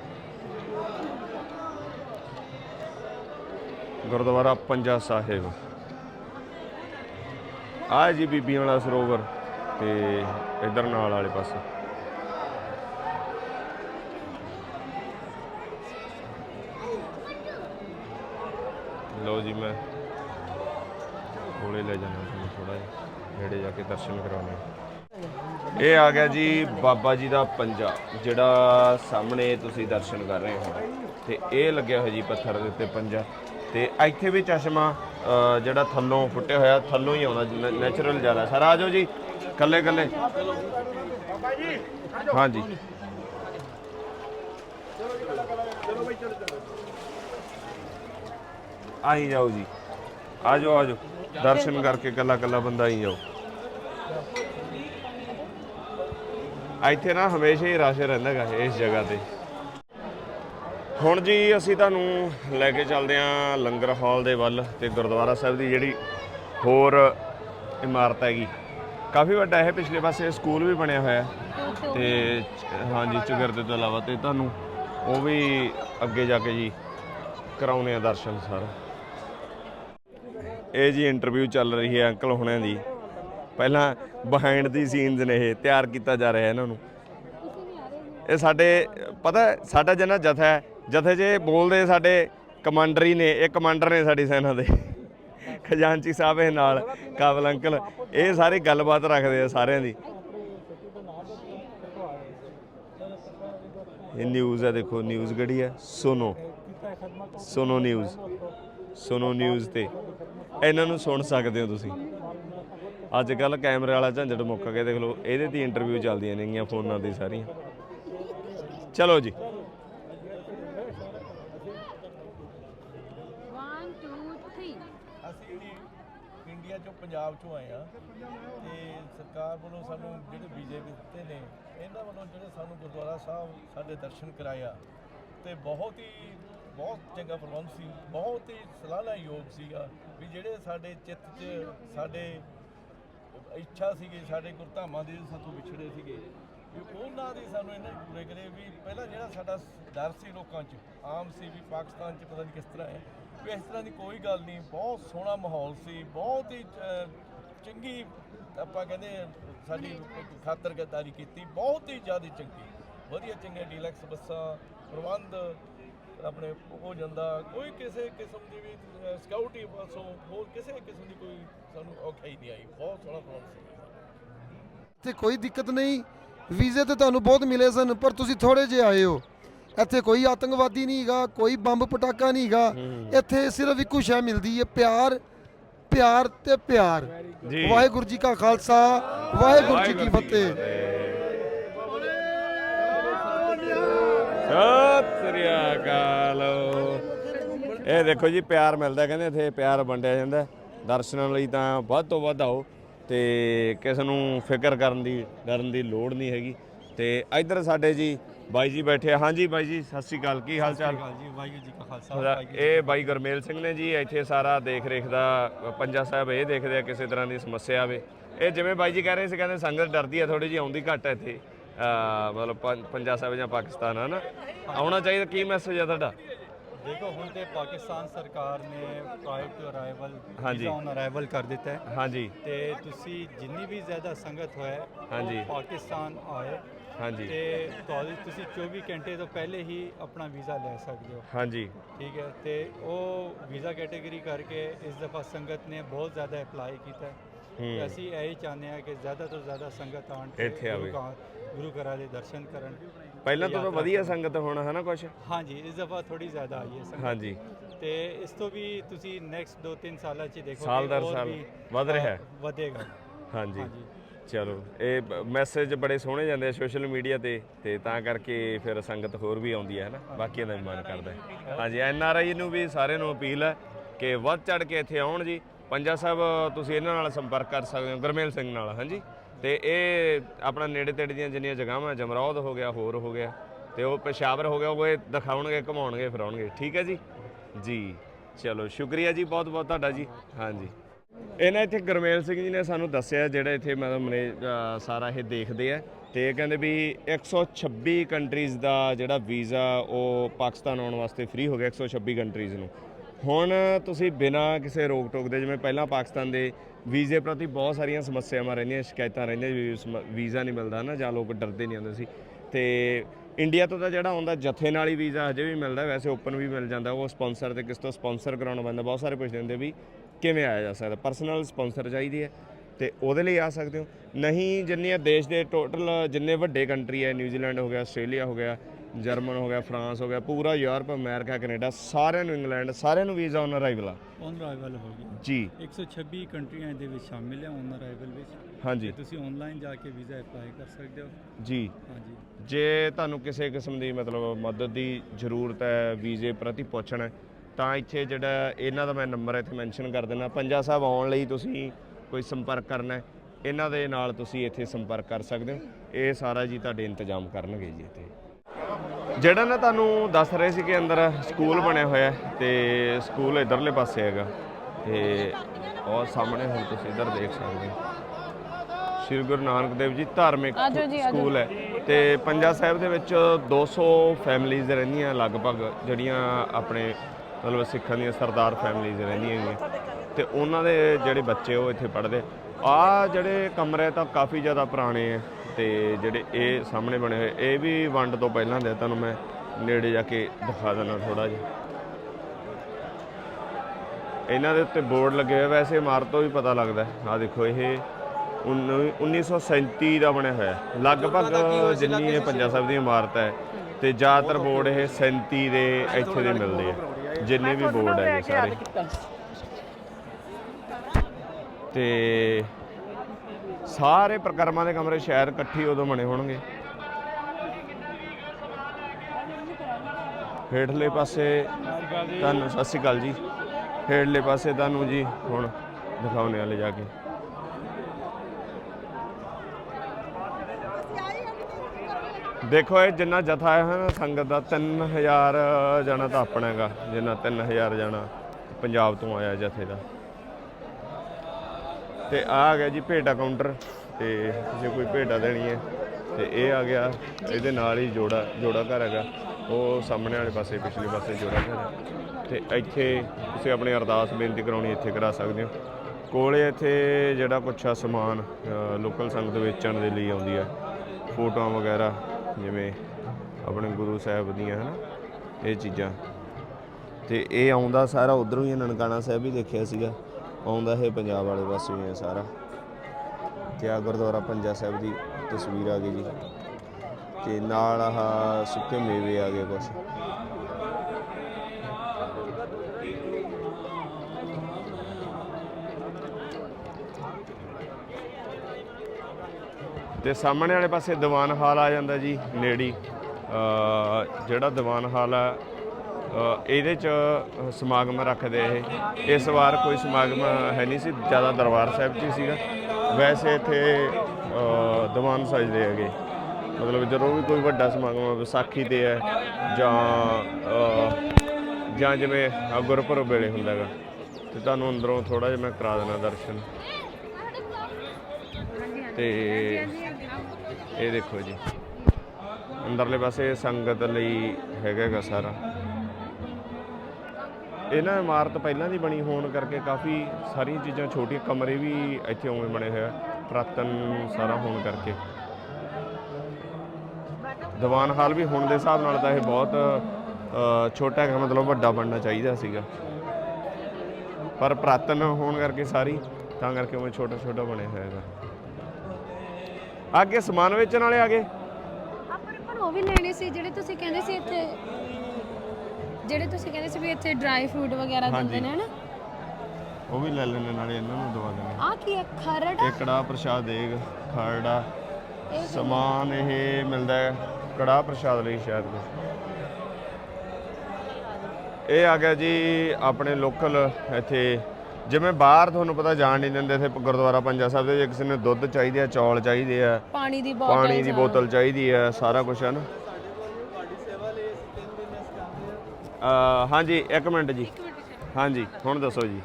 ਗੁਰਦੁਆਰਾ ਪੰਜਾ ਸਾਹਿਬ। ਆ ਜੀ ਬੀਬੀਆਂ ਵਾਲਾ ਸਰੋਵਰ ਤੇ ਇਧਰ ਨਾਲ ਵਾਲੇ ਪਾਸੇ। ਲਓ ਜੀ ਮੈਂ ਕੋਲੇ ਲੈ ਜਾਣਾ ਤੁਹਾਨੂੰ ਥੋੜਾ ਜਿਹਾ, ਨੇੜੇ ਜਾ ਕੇ ਦਰਸ਼ਨ ਕਰਾਉਣੇ ਇਹ ਆ ਗਿਆ ਜੀ ਬਾਬਾ ਜੀ ਦਾ ਪੰਜਾ, ਜਿਹੜਾ ਸਾਹਮਣੇ ਤੁਸੀਂ ਦਰਸ਼ਨ ਕਰ ਰਹੇ ਹੋ। ਤੇ ਇਹ ਲੱਗਿਆ ਹੋਇਆ ਜੀ ਪੱਥਰ ਦੇ ਉੱਤੇ ਪੰਜਾ। ਤੇ ਇੱਥੇ ਵੀ ਚਸ਼ਮਾ ਜਿਹੜਾ ਥੱਲੋਂ ਫੁੱਟਿਆ ਹੋਇਆ, ਥੱਲੋਂ ਹੀ ਆਉਂਦਾ ਨੈਚੁਰਲ ਜ਼ਿਆਦਾ। ਸਰ, ਆ ਜਾਓ ਜੀ ਕੱਲੇ ਕੱਲੇ ਹਾਂਜੀ। ਆਈ ਜਾਓ ਜੀ। ਆ ਜਾਓ ਆ ਜਾਓ। ਦਰਸ਼ਨ ਕਰਕੇ ਕੱਲਾ ਕੱਲਾ ਬੰਦਾ ਹੀ ਜਾਓ ਇੱਥੇ ਨਾ ਹਮੇਸ਼ਾ ਹੀ ਰਸ਼ ਰਹਿੰਦਾ ਗਾ ਇਸ ਜਗ੍ਹਾ ਤੇ। ਹੁਣ ਜੀ ਅਸੀਂ ਤੁਹਾਨੂੰ ਲੈ ਕੇ ਚੱਲਦੇ ਹਾਂ ਲੰਗਰ ਹਾਲ ਦੇ ਵੱਲ ਤੇ ਗੁਰਦੁਆਰਾ ਸਾਹਿਬ ਦੀ ਜਿਹੜੀ ਹੋਰ ਇਮਾਰਤ ਹੈਗੀ। ਕਾਫੀ ਵੱਡਾ ਇਹ ਪਿਛਲੇ ਪਾਸੇ ਸਕੂਲ ਵੀ ਬਣਿਆ ਹੋਇਆ ਹੈ ਤੇ ਚ- ਹਾਂਜੀ ਚਗਰਦੇ ਤੋਂ ਇਲਾਵਾ ਤੇ ਤੁਹਾਨੂੰ ਉਹ ਵੀ ਅੱਗੇ ਜਾ ਕੇ ਜੀ ਕਰਾਉਣੇ ਆ ਦਰਸ਼ਨ ਸਾਰਾ। ਇਹ ਜੀ ਇੰਟਰਵਿਊ ਚੱਲ ਰਹੀ ਹੈ ਅੰਕਲ ਹੁਣਾਂ ਦੀ। ਪਹਿਲਾਂ ਬਿਹਾਈਂਡ ਦੀ ਸੀਨਸ ਨੇ ਇਹ, ਤਿਆਰ ਕੀਤਾ ਜਾ ਰਿਹਾ ਇਹਨਾਂ ਨੂੰ। ਇਹ ਸਾਡੇ, ਪਤਾ ਸਾਡਾ ਜਨਾ ਜਥਾ ਹੈ, ਜਥੇ 'ਚ ਬੋਲਦੇ ਸਾਡੇ ਕਮਾਂਡਰ ਹੀ ਨੇ, ਇਹ ਕਮਾਂਡਰ ਨੇ ਸਾਡੀ ਸੈਨਾ ਦੇ। ਖਜ਼ਾਨਚੀ ਸਾਹਿਬ ਇਹ ਨਾਲ, ਕਾਬਲ ਅੰਕਲ, ਇਹ ਸਾਰੇ ਗੱਲਬਾਤ ਰੱਖਦੇ ਆ ਸਾਰਿਆਂ ਦੀ। ਇਹ ਨਿਊਜ਼ ਹੈ ਦੇਖੋ ਨਿਊਜ਼ ਕਿਹੜੀ ਹੈ? ਸੁਨੋ ਸੁਨੋ ਨਿਊਜ਼ ਸੁਨੋ ਨਿਊਜ਼ ਤੇ। ਇਹਨਾਂ ਨੂੰ ਸੁਣ ਸਕਦੇ ਹੋ ਤੁਸੀਂ। ਅੱਜ ਕੱਲ ਕੈਮਰੇ ਵਾਲਾ ਝੰਜਟ ਮੁੱਕ ਗਿਆ ਦੇਖ ਲਓ ਇਹਦੇ ਤੇ ਇੰਟਰਵਿਊ ਚੱਲਦੀਆਂ ਨੇਗੀਆਂ ਫੋਨਾਂ ਤੇ ਸਾਰੀਆਂ। ਚਲੋ ਜੀ। 1 2 3 ਅਸੀਂ ਜੀ ਇੰਡੀਆ ਚੋਂ ਪੰਜਾਬ ਚੋਂ ਆਏ ਆ ਤੇ ਸਰਕਾਰ ਵੱਲੋਂ ਸਾਨੂੰ ਜਿਹੜੇ ਵੀਜ਼ੇ ਦਿੱਤੇ ਨੇ ਇਹਨਾਂ ਵੱਲੋਂ ਜਿਹੜੇ ਸਾਨੂੰ ਗੁਰਦੁਆਰਾ ਸਾਹਿਬ ਸਾਡੇ ਦਰਸ਼ਨ ਕਰਾਇਆ ਤੇ ਬਹੁਤ ਹੀ ਬਹੁਤ ਚੰਗਾ ਪ੍ਰਬੰਧ ਸੀ, ਬਹੁਤ ਹੀ ਸਲਾਹਨਾਯੋਗ ਸੀਗਾ ਵੀ ਜਿਹੜੇ ਸਾਡੇ ਚਿੱਤ 'ਚ ਸਾਡੇ ਇੱਛਾ ਸੀਗੀ, ਸਾਡੇ ਗੁਰਧਾਮਾਂ ਦੇ ਸਾਥੋਂ ਵਿਛੜੇ ਸੀਗੇ, ਵੀ ਉਹਨਾਂ ਦੀ ਸਾਨੂੰ ਇਹਨਾਂ ਪੂਰੇ ਕਰੇ ਵੀ ਪਹਿਲਾਂ ਜਿਹੜਾ ਸਾਡਾ ਡਰ ਸੀ ਲੋਕਾਂ 'ਚ, ਆਮ ਸੀ ਵੀ ਪਾਕਿਸਤਾਨ 'ਚ ਪਤਾ ਨਹੀਂ ਕਿਸ ਤਰ੍ਹਾਂ ਹੈ, ਵੀ ਇਸ ਤਰ੍ਹਾਂ ਦੀ ਕੋਈ ਗੱਲ ਨਹੀਂ ਬਹੁਤ ਸੋਹਣਾ ਮਾਹੌਲ ਸੀ, ਬਹੁਤ ਹੀ ਚੰਗੀ ਆਪਾਂ ਕਹਿੰਦੇ ਸਾਡੀ ਖਾਤਰ ਗਦਾਰੀ ਕੀਤੀ, ਬਹੁਤ ਹੀ ਜ਼ਿਆਦਾ ਚੰਗੀ, ਵਧੀਆ ਚੰਗੇ ਡੀਲਕਸ ਬੱਸਾਂ, ਪ੍ਰਬੰਧ ਆਪਣੇ ਭੋਜਨ ਦਾ ਕੋਈ ਕਿਸੇ ਕਿਸਮ ਦੀ ਵੀ ਸਿਕਿਉਰਿਟੀ ਪਾਸੋਂ ਹੋਰ ਕਿਸੇ ਕਿਸਮ ਦੀ ਕੋਈ ਸਾਨੂੰ ਔਖਾਈ ਨਹੀਂ ਆਈ। ਬਹੁਤ ਸੋਹਣਾ ਸੀ। ਇੱਥੇ ਕੋਈ ਦਿੱਕਤ ਨਹੀਂ। ਵੀਜ਼ੇ ਤੇ ਤੁਹਾਨੂੰ ਬਹੁਤ ਮਿਲੇ ਸਨ ਪਰ ਤੁਸੀਂ ਥੋੜੇ ਜਿਹੇ ਆਏ ਹੋ। ਇੱਥੇ ਕੋਈ ਆਤੰਕਵਾਦੀ ਨਹੀਂ ਹੈਗਾ ਕੋਈ ਬੰਬ ਪਟਾਕਾ ਨਹੀਂ ਹੈਗਾ। ਇੱਥੇ ਸਿਰਫ ਇੱਕੋ ਸ਼ੈ ਮਿਲਦੀ ਹੈ ਪਿਆਰ ਪਿਆਰ ਤੇ ਪਿਆਰ। ਜੀ। ਵਾਹਿਗੁਰੂ ਜੀ ਕਾ ਖਾਲਸਾ ਵਾਹਿਗੁਰੂ ਜੀ ਕੀ ਫਤਿਹ। ਸਤਿ ਸ੍ਰੀ ਅਕਾਲ ਇਹ ਦੇਖੋ ਜੀ ਪਿਆਰ ਮਿਲਦਾ ਕਹਿੰਦੇ ਇੱਥੇ ਪਿਆਰ ਵੰਡਿਆ ਜਾਂਦਾ। ਦਰਸ਼ਨਾਂ ਲਈ ਤਾਂ ਵੱਧ ਤੋਂ ਵੱਧ ਆਓ ਤੇ ਕਿਸ ਨੂੰ ਫਿਕਰ ਕਰਨ ਦੀ ਡਰਨ ਦੀ ਲੋੜ ਨਹੀਂ ਹੈਗੀ। ਤੇ ਇੱਧਰ ਸਾਡੇ ਜੀ ਬਾਈ ਜੀ ਬੈਠੇ ਆ। ਹਾਂਜੀ ਬਾਈ ਜੀ ਸਤਿ ਸ੍ਰੀ ਅਕਾਲ। ਕੀ ਹਾਲ ਚਾਲ? ਜੀ ਵਾਹਿਗੁਰੂ ਜੀ ਕਾ ਖਾਲਸਾ ਉਹਦਾ- ਇਹ ਬਾਈ ਗੁਰਮੇਲ ਸਿੰਘ ਨੇ ਜੀ ਇੱਥੇ ਸਾਰਾ ਦੇਖ ਰੇਖ ਦਾ ਪੰਜਾ ਸਾਹਿਬ ਇਹ ਦੇਖਦੇ ਆ ਕਿਸੇ ਤਰ੍ਹਾਂ ਦੀ ਸਮੱਸਿਆ ਆਵੇ। ਇਹ ਜਿਵੇਂ ਬਾਈ ਜੀ ਕਹਿ ਰਹੇ ਸੀ ਕਹਿੰਦੇ ਸੰਗਤ ਡਰਦੀ ਆ ਥੋੜੀ ਜਿਹੀ ਆਉਂਦੀ ਘੱਟ ਹੈ ਇੱਥੇ। ਮਤਲਬ ਪੰ- ਪੰਜਾ ਸਾਹਿਬ ਜਾਂ ਪਾਕਿਸਤਾਨ ਹੈ ਨਾ ਆਉਣਾ ਚਾਹੀਦਾ ਕੀ ਮੈਸੇਜ ਆ ਤੁਹਾਡਾ? ਦੇਖੋ ਹੁਣ ਤੇ ਪਾਕਿਸਤਾਨ ਸਰਕਾਰ ਨੇ ਪ੍ਰਾਈਵੇਟ ਟੂ ਅਰਾਈਵਲ ਹਾਂਜੀ। ਔਨ ਅਰਾਈਵਲ ਕਰ ਦਿੱਤਾ ਹੈ। ਹਾਂਜੀ। ਤੇ ਤੁਸੀਂ ਜਿੰਨੀ ਵੀ ਜ਼ਿਆਦਾ ਸੰਗਤ ਹੋਏ ਉਹ ਹਾਂਜੀ। ਪਾਕਿਸਤਾਨ ਆਏ। ਹਾਂਜੀ। ਤੇ ਤੁਹਾਨੂੰ ਤੁਸੀਂ 24 ਘੰਟੇ ਤੋਂ ਪਹਿਲੇ ਹੀ ਆਪਣਾ ਵੀਜ਼ਾ ਲੈ ਸਕਦੇ ਹੋ। ਹਾਂਜੀ। ਠੀਕ ਹੈ ਤੇ ਉਹ ਵੀਜ਼ਾ ਕੈਟਾਗਰੀ ਕਰਕੇ ਇਸ ਦਫਾ ਸੰਗਤ ਨੇ ਬਹੁਤ ਜ਼ਿਆਦਾ ਅਪਲਾਈ ਕੀਤਾ ਹੈ। ਤੇ ਹੂੰ ਅਸੀਂ ਇਹ ਹੀ ਚਾਹੁੰਦੇ ਹਾਂ ਕਿ ਜ਼ਿਆਦਾ ਤੋਂ ਜ਼ਿਆਦਾ ਸੰਗਤ ਆਉਣ ਤੇ ਇੱਥੇ ਆਵੇ। ਗੁਰੂ ਘਰ- ਗੁਰੂ ਘਰਾਂ ਦੇ ਦਰਸ਼ਨ ਕਰਨ। ਪਹਿਲਾਂ ਤੋਂ ਤਾਂ ਵਧੀਆ ਸੰਗਤ ਹੋਣਾ ਹੈ ਨਾ ਕੁਛ? ਹਾਂਜੀ ਇਸ ਦਫਾ ਥੋੜੀ ਜ਼ਿਆਦਾ ਆਈ ਹੈ ਸੰਗਤ। ਹਾਂਜੀ। ਤੇ ਇਸ ਤੋਂ ਵੀ ਤੁਸੀਂ ਨੈਕਸਟ 2-3 ਸਾਲਾਂ 'ਚ ਦੇਖੋ ਸਾਲ ਦਰ ਸਾਲ ਵੱਧ ਰਿਹਾ ਹੈ। ਵਧੇਗਾ। ਹਾਂਜੀ। ਹਾਂਜੀ। ਚਲੋ ਇਹ ਮੈਸੇਜ ਬੜੇ ਸੋਹਣੇ ਜਾਂਦੇ ਆ ਸੋਸ਼ਲ ਮੀਡੀਆ ਤੇ ਤੇ ਤਾਂ ਕਰਕੇ ਫਿਰ ਸੰਗਤ ਹੋਰ ਵੀ ਆਉਂਦੀ ਹੈ ਨਾ ਬਾਕੀਆਂ ਦਾ ਵੀ ਮਨ ਕਰਦਾ ਹੈ। ਹਾਂਜੀ ਐਨ ਆਰ ਆਈ ਨੂੰ ਵੀ ਸਾਰਿਆਂ ਨੂੰ ਅਪੀਲ ਹੈ ਕਿ ਵੱਧ ਚੜ ਕੇ ਇੱਥੇ ਆਉਣ ਜੀ। ਪੰਜਾ ਸਾਹਿਬ ਤੁਸੀਂ ਇਹਨਾਂ ਨਾਲ ਸੰਪਰਕ ਕਰ ਸਕਦੇ ਹੋ ਗੁਰਮੇਲ ਸਿੰਘ ਨਾਲ ਹਾਂਜੀ? ਤੇ ਇਹ ਆਪਣਾ ਨੇੜੇ ਤੇੜੇ ਦੀਆਂ ਜਿੰਨੀਆਂ ਜਗ੍ਹਾਵਾਂ, ਜਮਰੌਦ ਹੋ ਗਿਆ, ਹੋਰ ਹੋ ਗਿਆ, ਤੇ ਉਹ ਪੇਸ਼ਾਵਰ ਹੋ ਗਿਆ, ਉਹ ਇਹ ਦਿਖਾਉਣਗੇ, ਘੁਮਾਉਣਗੇ, ਫਿਰਾਉਣਗੇ। ਠੀਕ ਹੈ ਜੀ? ਜੀ। ਚਲੋ, ਸ਼ੁਕਰੀਆ ਜੀ ਬਹੁਤ ਬਹੁਤ ਤੁਹਾਡਾ ਜੀ। ਹਾਂਜੀ। ਇਹਨਾਂ ਇੱਥੇ ਗੁਰਮੇਲ ਸਿੰਘ ਜੀ ਨੇ ਸਾਨੂੰ ਦੱਸਿਆ, ਜਿਹੜਾ ਇੱਥੇ ਮਤਲਬ ਮਨੇ ਸਾਰਾ ਇਹ ਦੇਖਦੇ ਆ, ਤੇ ਇਹ ਕਹਿੰਦੇ ਵੀ 126 ਕੰਟਰੀਜ਼ ਦਾ ਜਿਹੜਾ ਵੀਜ਼ਾ, ਉਹ ਪਾਕਿਸਤਾਨ ਆਉਣ ਵਾਸਤੇ ਫ੍ਰੀ ਹੋ ਗਿਆ 126 ਕੰਟਰੀਜ਼ ਨੂੰ। ਹੁਣ ਤੁਸੀਂ ਬਿਨਾਂ ਕਿਸੇ ਰੋਕ ਟੋਕ ਦੇ, ਜਿਵੇਂ ਪਹਿਲਾਂ ਪਾਕਿਸਤਾਨ ਦੇ ਵੀਜ਼ੇ ਪ੍ਰਤੀ ਬਹੁਤ ਸਾਰੀਆਂ ਸਮੱਸਿਆਵਾਂ ਰਹਿੰਦੀਆਂ, ਸ਼ਿਕਾਇਤਾਂ ਰਹਿੰਦੀਆਂ, ਵੀ ਸਮ- ਵੀਜ਼ਾ ਨਹੀਂ ਮਿਲਦਾ ਨਾ, ਜਾਂ ਲੋਕ ਡਰਦੇ ਨਹੀਂ ਆਉਂਦੇ ਸੀ। ਤੇ ਇੰਡੀਆ ਤੋਂ ਤਾਂ ਜਿਹੜਾ ਆਉਂਦਾ ਜਥੇ ਨਾਲ ਹੀ ਵੀਜ਼ਾ ਹਜੇ ਵੀ ਮਿਲਦਾ, ਵੈਸੇ ਓਪਨ ਵੀ ਮਿਲ ਜਾਂਦਾ, ਉਹ ਸਪਾਂਸਰ ਤੇ ਕਿਸ ਤੋਂ ਸਪਾਂਸਰ ਕਰਾਉਣਾ ਪੈਂਦਾ, ਬਹੁਤ ਸਾਰੇ ਪੁੱਛਦੇ ਹੁੰਦੇ ਵੀ ਕਿਵੇਂ ਆਇਆ ਜਾ ਸਕਦਾ, ਪਰਸਨਲ ਸਪਾਂਸਰ ਚਾਹੀਦੀ ਹੈ, ਤੇ ਉਹਦੇ ਲਈ ਆ ਸਕਦੇ ਹੋ। ਨਹੀਂ, ਜਿੰਨੀਆਂ ਦੇਸ਼ ਦੇ ਟੋਟਲ ਜਿੰਨੇ ਵੱਡੇ ਕੰਟਰੀ ਹੈ ਨਿਊਜ਼ੀਲੈਂਡ ਹੋ ਗਿਆ ਆਸਟ੍ਰੇਲੀਆ ਹੋ ਗਿਆ ਜਰਮਨ ਹੋ ਗਿਆ ਫਰਾਂਸ ਹੋ ਗਿਆ ਪੂਰਾ ਯੂਰਪ ਅਮਰੀਕਾ ਕੈਨੇਡਾ ਸਾਰਿਆਂ ਨੂੰ ਇੰਗਲੈਂਡ ਸਾਰਿਆਂ ਨੂੰ ਵੀਜ਼ਾ ਔਨ ਅਰਾਈਵਲ ਆ। ਔਨ ਅਰਾਈਵਲ ਹੋ ਗਿਆ ਜੀ। 126 ਕੰਟਰੀਆਂ ਇਹਦੇ ਵਿੱਚ ਸ਼ਾਮਿਲ ਹੈ ਔਨ ਅਰਾਈਵਲ ਵਿੱਚ। ਹਾਂਜੀ। ਤੁਸੀਂ ਆਨਲਾਈਨ ਜਾ ਕੇ ਵੀਜ਼ਾ ਅਪਲਾਈ ਕਰ ਸਕਦੇ ਹੋ। ਜੀ। ਹਾਂਜੀ। ਜੇ ਤੁਹਾਨੂੰ ਕਿਸੇ ਕਿਸਮ ਦੀ ਮਤਲਬ ਮਦਦ ਦੀ ਜ਼ਰੂਰਤ ਹੈ ਵੀਜ਼ੇ ਪ੍ਰਤੀ ਪੁੱਛਣਾ ਤਾਂ ਇੱਥੇ ਜਿਹੜਾ ਇਹਨਾਂ ਦਾ ਮੈਂ ਨੰਬਰ ਇੱਥੇ ਮੈਂਸ਼ਨ ਕਰ ਦਿੰਦਾ। ਪੰਜਾ ਸਾਹਿਬ ਆਉਣ ਲਈ ਤੁਸੀਂ ਕੋਈ ਸੰਪਰਕ ਕਰਨਾ ਹੈ ਇਹਨਾਂ ਦੇ ਨਾਲ ਤੁਸੀਂ ਇੱਥੇ ਸੰਪਰਕ ਕਰ ਸਕਦੇ ਹੋ। ਇਹ ਸਾਰਾ ਜੀ ਤੁਹਾਡੇ ਇੰਤਜ਼ਾਮ ਕਰਨਗੇ ਜੀ ਇੱਥੇ। ਜਿਹੜਾ ਨਾ ਤੁਹਾਨੂੰ ਦੱਸ ਰਹੇ ਸੀ ਕਿ ਅੰਦਰ ਸਕੂਲ ਬਣਿਆ ਹੋਇਆ ਹੈ ਤੇ ਸਕੂਲ ਇਧਰਲੇ ਪਾਸੇ ਹੈਗਾ ਤੇ ਉਹ ਸਾਹਮਣੇ ਹੁਣ ਤੁਸੀਂ ਇਧਰ ਦੇਖ ਸਕਦੇ ਹੋ। ਸ਼੍ਰੀ ਗੁਰੂ ਨਾਨਕ ਦੇਵ ਜੀ ਧਾਰਮਿਕ ਆਜੋ ਜੀ, ਆਜੋ। ਸਕੂਲ ਹੈ ਤੇ ਪੰਜਾ ਸਾਹਿਬ ਦੇ ਵਿੱਚ 200 ਫੈਮਿਲੀਜ਼ ਰਹਿੰਦੀਆਂ ਲਗਭਗ ਜਿਹੜੀਆਂ ਆਪਣੇ ਮਤਲਬ ਸਿੱਖਾਂ ਦੀਆਂ ਸਰਦਾਰ ਫੈਮਿਲੀਜ਼ ਰਹਿੰਦੀਆਂ ਹੈਗੀਆਂ। ਤੇ ਉਹਨਾਂ ਦੇ ਜਿਹੜੇ ਬੱਚੇ ਉਹ ਇੱਥੇ ਪੜ੍ਹਦੇ। ਆ ਜਿਹੜੇ ਕਮਰੇ ਤਾਂ ਕਾਫੀ ਜ਼ਿਆਦਾ ਪੁਰਾਣੇ ਹੈ। ਤੇ ਜਿਹੜੇ ਇਹ ਸਾਹਮਣੇ ਬਣੇ ਹੋਏ ਇਹ ਵੀ ਵੰਡ ਤੋਂ ਪਹਿਲਾਂ ਦੇ ਆ, ਤੁਹਾਨੂੰ ਮੈਂ ਨੇੜੇ ਜਾ ਕੇ ਦਿਖਾ ਦਿੰਦਾ ਥੋੜਾ ਜਿਹਾ। ਇਹਨਾਂ ਦੇ ਉੱਤੇ ਬੋਰਡ ਲੱਗੇ ਹੋਏ ਵੈਸੇ ਇਮਾਰਤ ਤੋਂ ਵੀ ਪਤਾ ਲੱਗਦਾ ਆ ਦੇਖੋ ਇਹ 1937 ਦਾ ਬਣਿਆ ਹੋਇਆ ਹੈ। ਲਗਭਗ ਜਿੰਨੀ ਇਹ ਪੰਜਾ ਸਾਹਿਬ ਦੀ ਇਮਾਰਤ ਹੈ ਤੇ ਜ਼ਿਆਦਾਤਰ ਬੋਰਡ ਇਹ 37 ਦੇ ਇੱਥੇ ਦੇ ਮਿਲਦੇ ਆ। ਜਿੰਨੇ ਵੀ ਬੋਰਡ ਹੈ ਇਹ ਸਾਰੇ ਤੇ ਸਾਰੇ ਪ੍ਰਕਰਮਾਂ ਦੇ ਕਮਰੇ ਸ਼ਾਇਦ ਇਕੱਠੀ ਉਦੋਂ ਬਣੇ ਹੋਣਗੇ। ਹੇਠਲੇ ਪਾਸੇ ਤੁਹਾਨੂੰ, ਸਤਿ ਸ਼੍ਰੀ ਅਕਾਲ ਜੀ। ਹੇਠਲੇ ਪਾਸੇ ਤੁਹਾਨੂੰ ਜੀ ਹੁਣ ਦਿਖਾਉਣੇ ਵਾਲੇ ਜਾ ਕੇ। ਦੇਖੋ ਇਹ ਜਿੰਨਾ ਜਥਾ ਹੈ ਨਾ, ਸੰਗਤ ਦਾ 3000 ਜਾਣਾ ਤਾਂ ਆਪਣਾ ਹੈਗਾ, ਜਿੰਨਾ 3000 ਜਾਣਾ ਪੰਜਾਬ ਤੋਂ ਆਇਆ ਜਥੇ ਦਾ। ਤੇ ਆ ਆ ਗਿਆ ਜੀ ਭੇਟਾ ਕਾਊਂਟਰ ਤੇ ਜੇ ਕੋਈ ਭੇਟਾ ਦੇਣੀ ਹੈ ਤੇ ਇਹ ਆ ਗਿਆ, ਇਹਦੇ ਨਾਲ ਹੀ ਜੋੜਾ ਜੋੜਾ ਘਰ ਹੈਗਾ। ਉਹ ਸਾਹਮਣੇ ਵਾਲੇ ਪਾਸੇ, ਪਿਛਲੇ ਪਾਸੇ ਜੋੜਾ ਘਰ ਹੈ। ਤੇ ਇੱਥੇ ਤੁਸੀਂ ਆਪਣੀ ਅਰਦਾਸ ਬੇਨਤੀ ਕਰਾਉਣੀ, ਇੱਥੇ ਕਰਾ ਸਕਦੇ ਹੋ। ਕੋਲੇ ਇੱਥੇ ਜਿਹੜਾ ਕੁਛ ਆ ਸਮਾਨ ਲੋਕਲ ਸੰਗਤ ਵੇਚਣ ਦੇ ਲਈ ਆਉਂਦੀ ਹੈ। ਫੋਟੋਆਂ ਵਗੈਰਾ, ਜਿਵੇਂ ਆਪਣੇ ਗੁਰੂ ਸਾਹਿਬ ਦੀਆਂ, ਹਨਾ? ਇਹ ਚੀਜ਼ਾਂ। ਤੇ ਇਹ ਆਉਂਦਾ ਸਾਰਾ, ਉਧਰੋਂ ਹੀ ਨਨਕਾਣਾ ਸਾਹਿਬ ਹੀ ਦੇਖਿਆ ਸੀਗਾ। ਆਉਂਦਾ ਇਹ ਪੰਜਾਬ ਵਾਲੇ ਪਾਸੇ ਹੀ ਹੈ ਸਾਰਾ। ਤੇ ਆ ਗੁਰਦੁਆਰਾ ਪੰਜਾ ਸਾਹਿਬ ਦੀ ਤਸਵੀਰ ਆ ਗਈ ਜੀ। ਤੇ ਨਾਲ ਆਹ ਸੁੱਕੇ ਮੇਵੇ ਆ ਗਏ ਕੁਛ। ਤੇ ਸਾਹਮਣੇ ਵਾਲੇ ਪਾਸੇ ਦੀਵਾਨ ਹਾਲ ਆ ਜਾਂਦਾ ਜੀ, ਨੇੜੀ। ਜਿਹੜਾ ਦੀਵਾਨ ਹਾਲ ਆ ਇਹਦੇ ਚ ਸਮਾਗਮ ਰੱਖਦੇ ਇਹ। ਇਸ ਵਾਰ ਕੋਈ ਸਮਾਗਮ ਹੈ ਨਹੀਂ ਸੀ ਜ਼ਿਆਦਾ ਦਰਬਾਰ ਸਾਹਿਬ 'ਚ ਹੀ ਸੀਗਾ। ਵੈਸੇ ਇੱਥੇ ਅ, ਦੀਵਾਨ ਸਜਦੇ ਹੈਗੇ। ਮਤਲਬ ਜਦੋਂ ਵੀ ਕੋਈ ਵੱਡਾ ਸਮਾਗਮ ਵਿਸਾਖੀ ਤੇ ਹੈ ਜਾਂ ਜਾਂ ਜਿਵੇਂ ਗੁਰਪੁਰਬ ਵੇਲੇ ਹੁੰਦਾ ਹੈਗਾ। ਤੇ ਤੁਹਾਨੂੰ ਅੰਦਰੋਂ ਥੋੜਾ ਜਿਹਾ ਮੈਂ ਕਰਾ ਦੇਣਾ ਦਰਸ਼ਨ। ਤੇ ਇਹ ਦੇਖੋ ਜੀ। ਅੰਦਰਲੇ ਪਾਸੇ ਸੰਗਤ ਲਈ ਹੈਗਾ ਗਾ ਸਾਰਾ। ਇਹ ਇਮਾਰਤ ਪਹਿਲਾਂ ਦੀ ਬਣੀ ਹੋਣ ਕਰਕੇ ਕਾਫੀ ਸਾਰੀਆਂ ਚੀਜ਼ਾਂ ਛੋਟੀਆਂ ਕਮਰੇ ਵੀ ਇੱਥੇ ਉਵੇਂ ਬਣੇ ਹੋਏ ਆ, ਪ੍ਰਾਤਨ ਸਾਰਾ ਹੋਣ ਕਰਕੇ। ਦੀਵਾਨ ਹਾਲ ਵੀ ਹੁਣ ਦੇ ਹਿਸਾਬ ਨਾਲ ਤਾਂ ਇਹ ਬਹੁਤ ਛੋਟਾ ਹੈਗਾ, ਮਤਲਬ ਵੱਡਾ ਬਣਨਾ ਚਾਹੀਦਾ ਸੀਗਾ। ਪਰ ਪ੍ਰਾਤਨ ਹੋਣ ਕਰਕੇ ਸਾਰੀ, ਤਾਂ ਕਰਕੇ ਉਵੇਂ ਛੋਟਾ ਛੋਟਾ ਬਣਿਆ ਹੋਇਆ ਹੈਗਾ। ਅੱਗੇ ਸਮਾਨ ਵੇਚਣ ਵਾਲੇ ਆ ਗਏ? ਪਰ ਉਹ ਵੀ ਲੈਣੇ ਸੀ, ਜਿਹੜੇ ਤੁਸੀਂ ਕਹਿੰਦੇ ਸੀ ਇੱਥੇ ਜਿਹੜੇ ਤੁਸੀਂ ਕਹਿੰਦੇ ਸੀ ਵੀ ਇੱਥੇ ਡਰਾਈ ਫਰੂਟ ਵਗੈਰਾ ਦਿੰਦੇ ਨੇ ਹਨਾ? ਉਹ ਵੀ ਲੈ ਲੈਣੇ ਨਾਲੇ ਇਹਨਾਂ ਨੂੰ ਦਵਾ ਦੇਣੇ ਆ ਕੀ ਹੈ? ਖਰੜ? ਇਹ ਪ੍ਰਸ਼ਾਦ ਦੇਗ ਖਰੜਾ। ਸਮਾਨ ਇਹ ਮਿਲਦਾ ਹੈ ਕੜਾਹ ਪ੍ਰਸ਼ਾਦ ਲਈ ਸ਼ਾਇਦ ਇਹ ਆ ਗਿਆ ਜੀ ਆਪਣੇ ਲੋਕਲ ਇੱਥੇ। ਜਿਵੇਂ ਬਾਹਰ ਤੁਹਾਨੂੰ ਪਤਾ ਜਾਣ ਨਹੀਂ ਦਿੰਦੇ ਇੱਥੇ ਗੁਰਦੁਆਰਾ ਪੰਜਾ ਸਾਹਿਬ ਦੇ ਜੇ ਕਿਸੇ ਨੇ ਦੁੱਧ ਚਾਹੀਦੇ ਆ ਚੌਲ ਚਾਹੀਦੇ ਆ ਪਾਣੀ ਦੀ ਬੋਤਲ ਪਾਣੀ ਦੀ ਬੋਤਲ ਚਾਹੀਦੀ ਹੈ ਸਾਰਾ ਕੁਝ ਹੈ ਨਾ। ਹਾਂਜੀ ਇੱਕ ਮਿੰਟ ਜੀ। ਹਾਂਜੀ ਹੁਣ ਦੱਸੋ ਜੀ।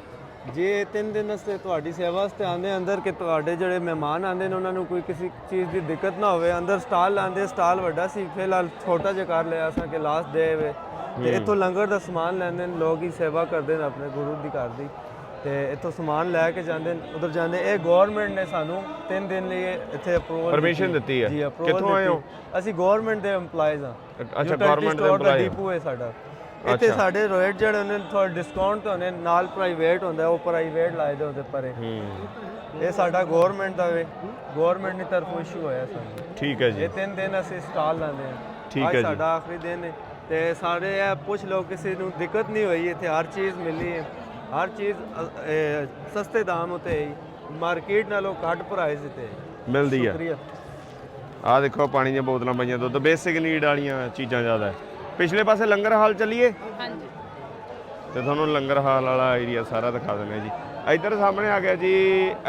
ਜੇ ਤਿੰਨ ਦਿਨ ਵਾਸਤੇ ਤੁਹਾਡੀ ਸੇਵਾ ਵਾਸਤੇ ਆਉਂਦੇ ਅੰਦਰ ਕਿ ਤੁਹਾਡੇ ਜਿਹੜੇ ਮਹਿਮਾਨ ਆਉਂਦੇ ਨੇ ਉਹਨਾਂ ਨੂੰ ਕੋਈ ਕਿਸੇ ਚੀਜ਼ ਦੀ ਦਿੱਕਤ ਨਾ ਹੋਵੇ ਅੰਦਰ ਸਟਾਲ ਲਾਉਂਦੇ ਸਟਾਲ ਵੱਡਾ ਸੀ ਫਿਲਹਾਲ ਛੋਟਾ ਜਿਹਾ ਕਰ ਲਿਆ ਅਸਾਂ ਕਿ ਲਾਸਟ ਡੇ ਵੇ। ਤੇ ਇੱਥੋਂ ਲੰਗਰ ਦਾ ਸਮਾਨ ਲੈਂਦੇ ਨੇ ਲੋਕ ਹੀ ਸੇਵਾ ਕਰਦੇ ਨੇ ਆਪਣੇ ਗੁਰੂ ਦੀ ਘਰ ਦੀ। ਤੇ ਇੱਥੋਂ ਸਮਾਨ ਲੈ ਕੇ ਜਾਂਦੇ ਨੇ ਉਧਰ ਜਾਂਦੇ ਇਹ ਗਵਰਨਮੈਂਟ ਨੇ ਸਾਨੂੰ ਤਿੰਨ ਦਿਨ ਲਈ ਇੱਥੇ ਅਪਰੂਵਲ Permission ਦਿੱਤੀ ਹੈ। ਕਿੱਥੋਂ ਆਏ ਹੋ? ਅਸੀਂ ਗਵਰਨਮੈਂਟ ਦੇ EMPLOYEES ਹਾਂ ਅੱਛਾ, government ਦੇ employee ਹੋ। ਡਿਪੂ ਹੈ ਸਾਡਾ। ਇੱਥੇ ਸਾਡੇ ਰੇਟ ਜਿਹੜੇ ਨੇ ਥੋੜਾ ਡਿਸਕਾਊਂਟ ਤੇ ਹੁੰਦੇ ਨਾਲ ਪ੍ਰਾਈਵੇਟ ਹੁੰਦਾ ਹੈ, ਉਹ ਪ੍ਰਾਈਵੇਟ ਲਾਏ ਦੇ ਹੁੰਦੇ ਪਰੇ ਹੂੰ। ਇਹ ਸਾਡਾ ਗਵਰਨਮੈਂਟ ਦਾ ਵੇ। ਗਵਰਨਮੈਂਟ ਦੀ ਤਰਫੋਂ ਇਸ਼ੂ ਹੋਇਆ ਸਾਨੂੰ ਠੀਕ ਹੈ ਜੀ। ਇਹ ਤਿੰਨ ਦਿਨ ਅਸੀਂ ਸਟਾਲ ਲਾਉਂਦੇ ਹਾਂ। ਠੀਕ ਹੈ ਜੀ। ਸਾਡਾ ਆਖਰੀ ਦਿਨ ਹੈ। ਤੇ ਸਾਰੇ ਇਹ ਪੁੱਛ ਲਓ ਕਿਸੇ ਨੂੰ ਦਿੱਕਤ ਨਹੀਂ ਹੋਈ ਇੱਥੇ ਹਰ ਚੀਜ਼ ਮਿਲੀ ਹੈ। ਹਰ ਚੀਜ਼ ਸਸਤੇ ਦਾਮ ਉਤੇ ਹੈ ਮਾਰਕੀਟ ਨਾਲੋਂ ਘੱਟ ਪ੍ਰਾਈਸ ਤੇ ਹੈ। ਮਿਲਦੀ ਸ਼ੁਕਰੀਆ। ਆ ਦੇਖੋ ਪਾਣੀ ਦੀਆਂ ਬੋਤਲਾਂ ਪਈਆਂ ਦੁੱਧ। ਬੇਸਿਕ ਨੀਡ ਵਾਲੀਆਂ ਚੀਜ਼ਾਂ ਜ਼ਿਆਦਾ ਹੈ। ਪਿਛਲੇ ਪਾਸੇ ਲੰਗਰ ਹਾਲ ਚੱਲੀਏ? ਹਾਂਜੀ। ਤੇ ਤੁਹਾਨੂੰ ਲੰਗਰ ਹਾਲ ਵਾਲਾ ਏਰੀਆ ਸਾਰਾ ਦਿਖਾ ਦਿੰਦੇ ਜੀ। ਇੱਧਰ ਸਾਹਮਣੇ ਆ ਗਿਆ ਜੀ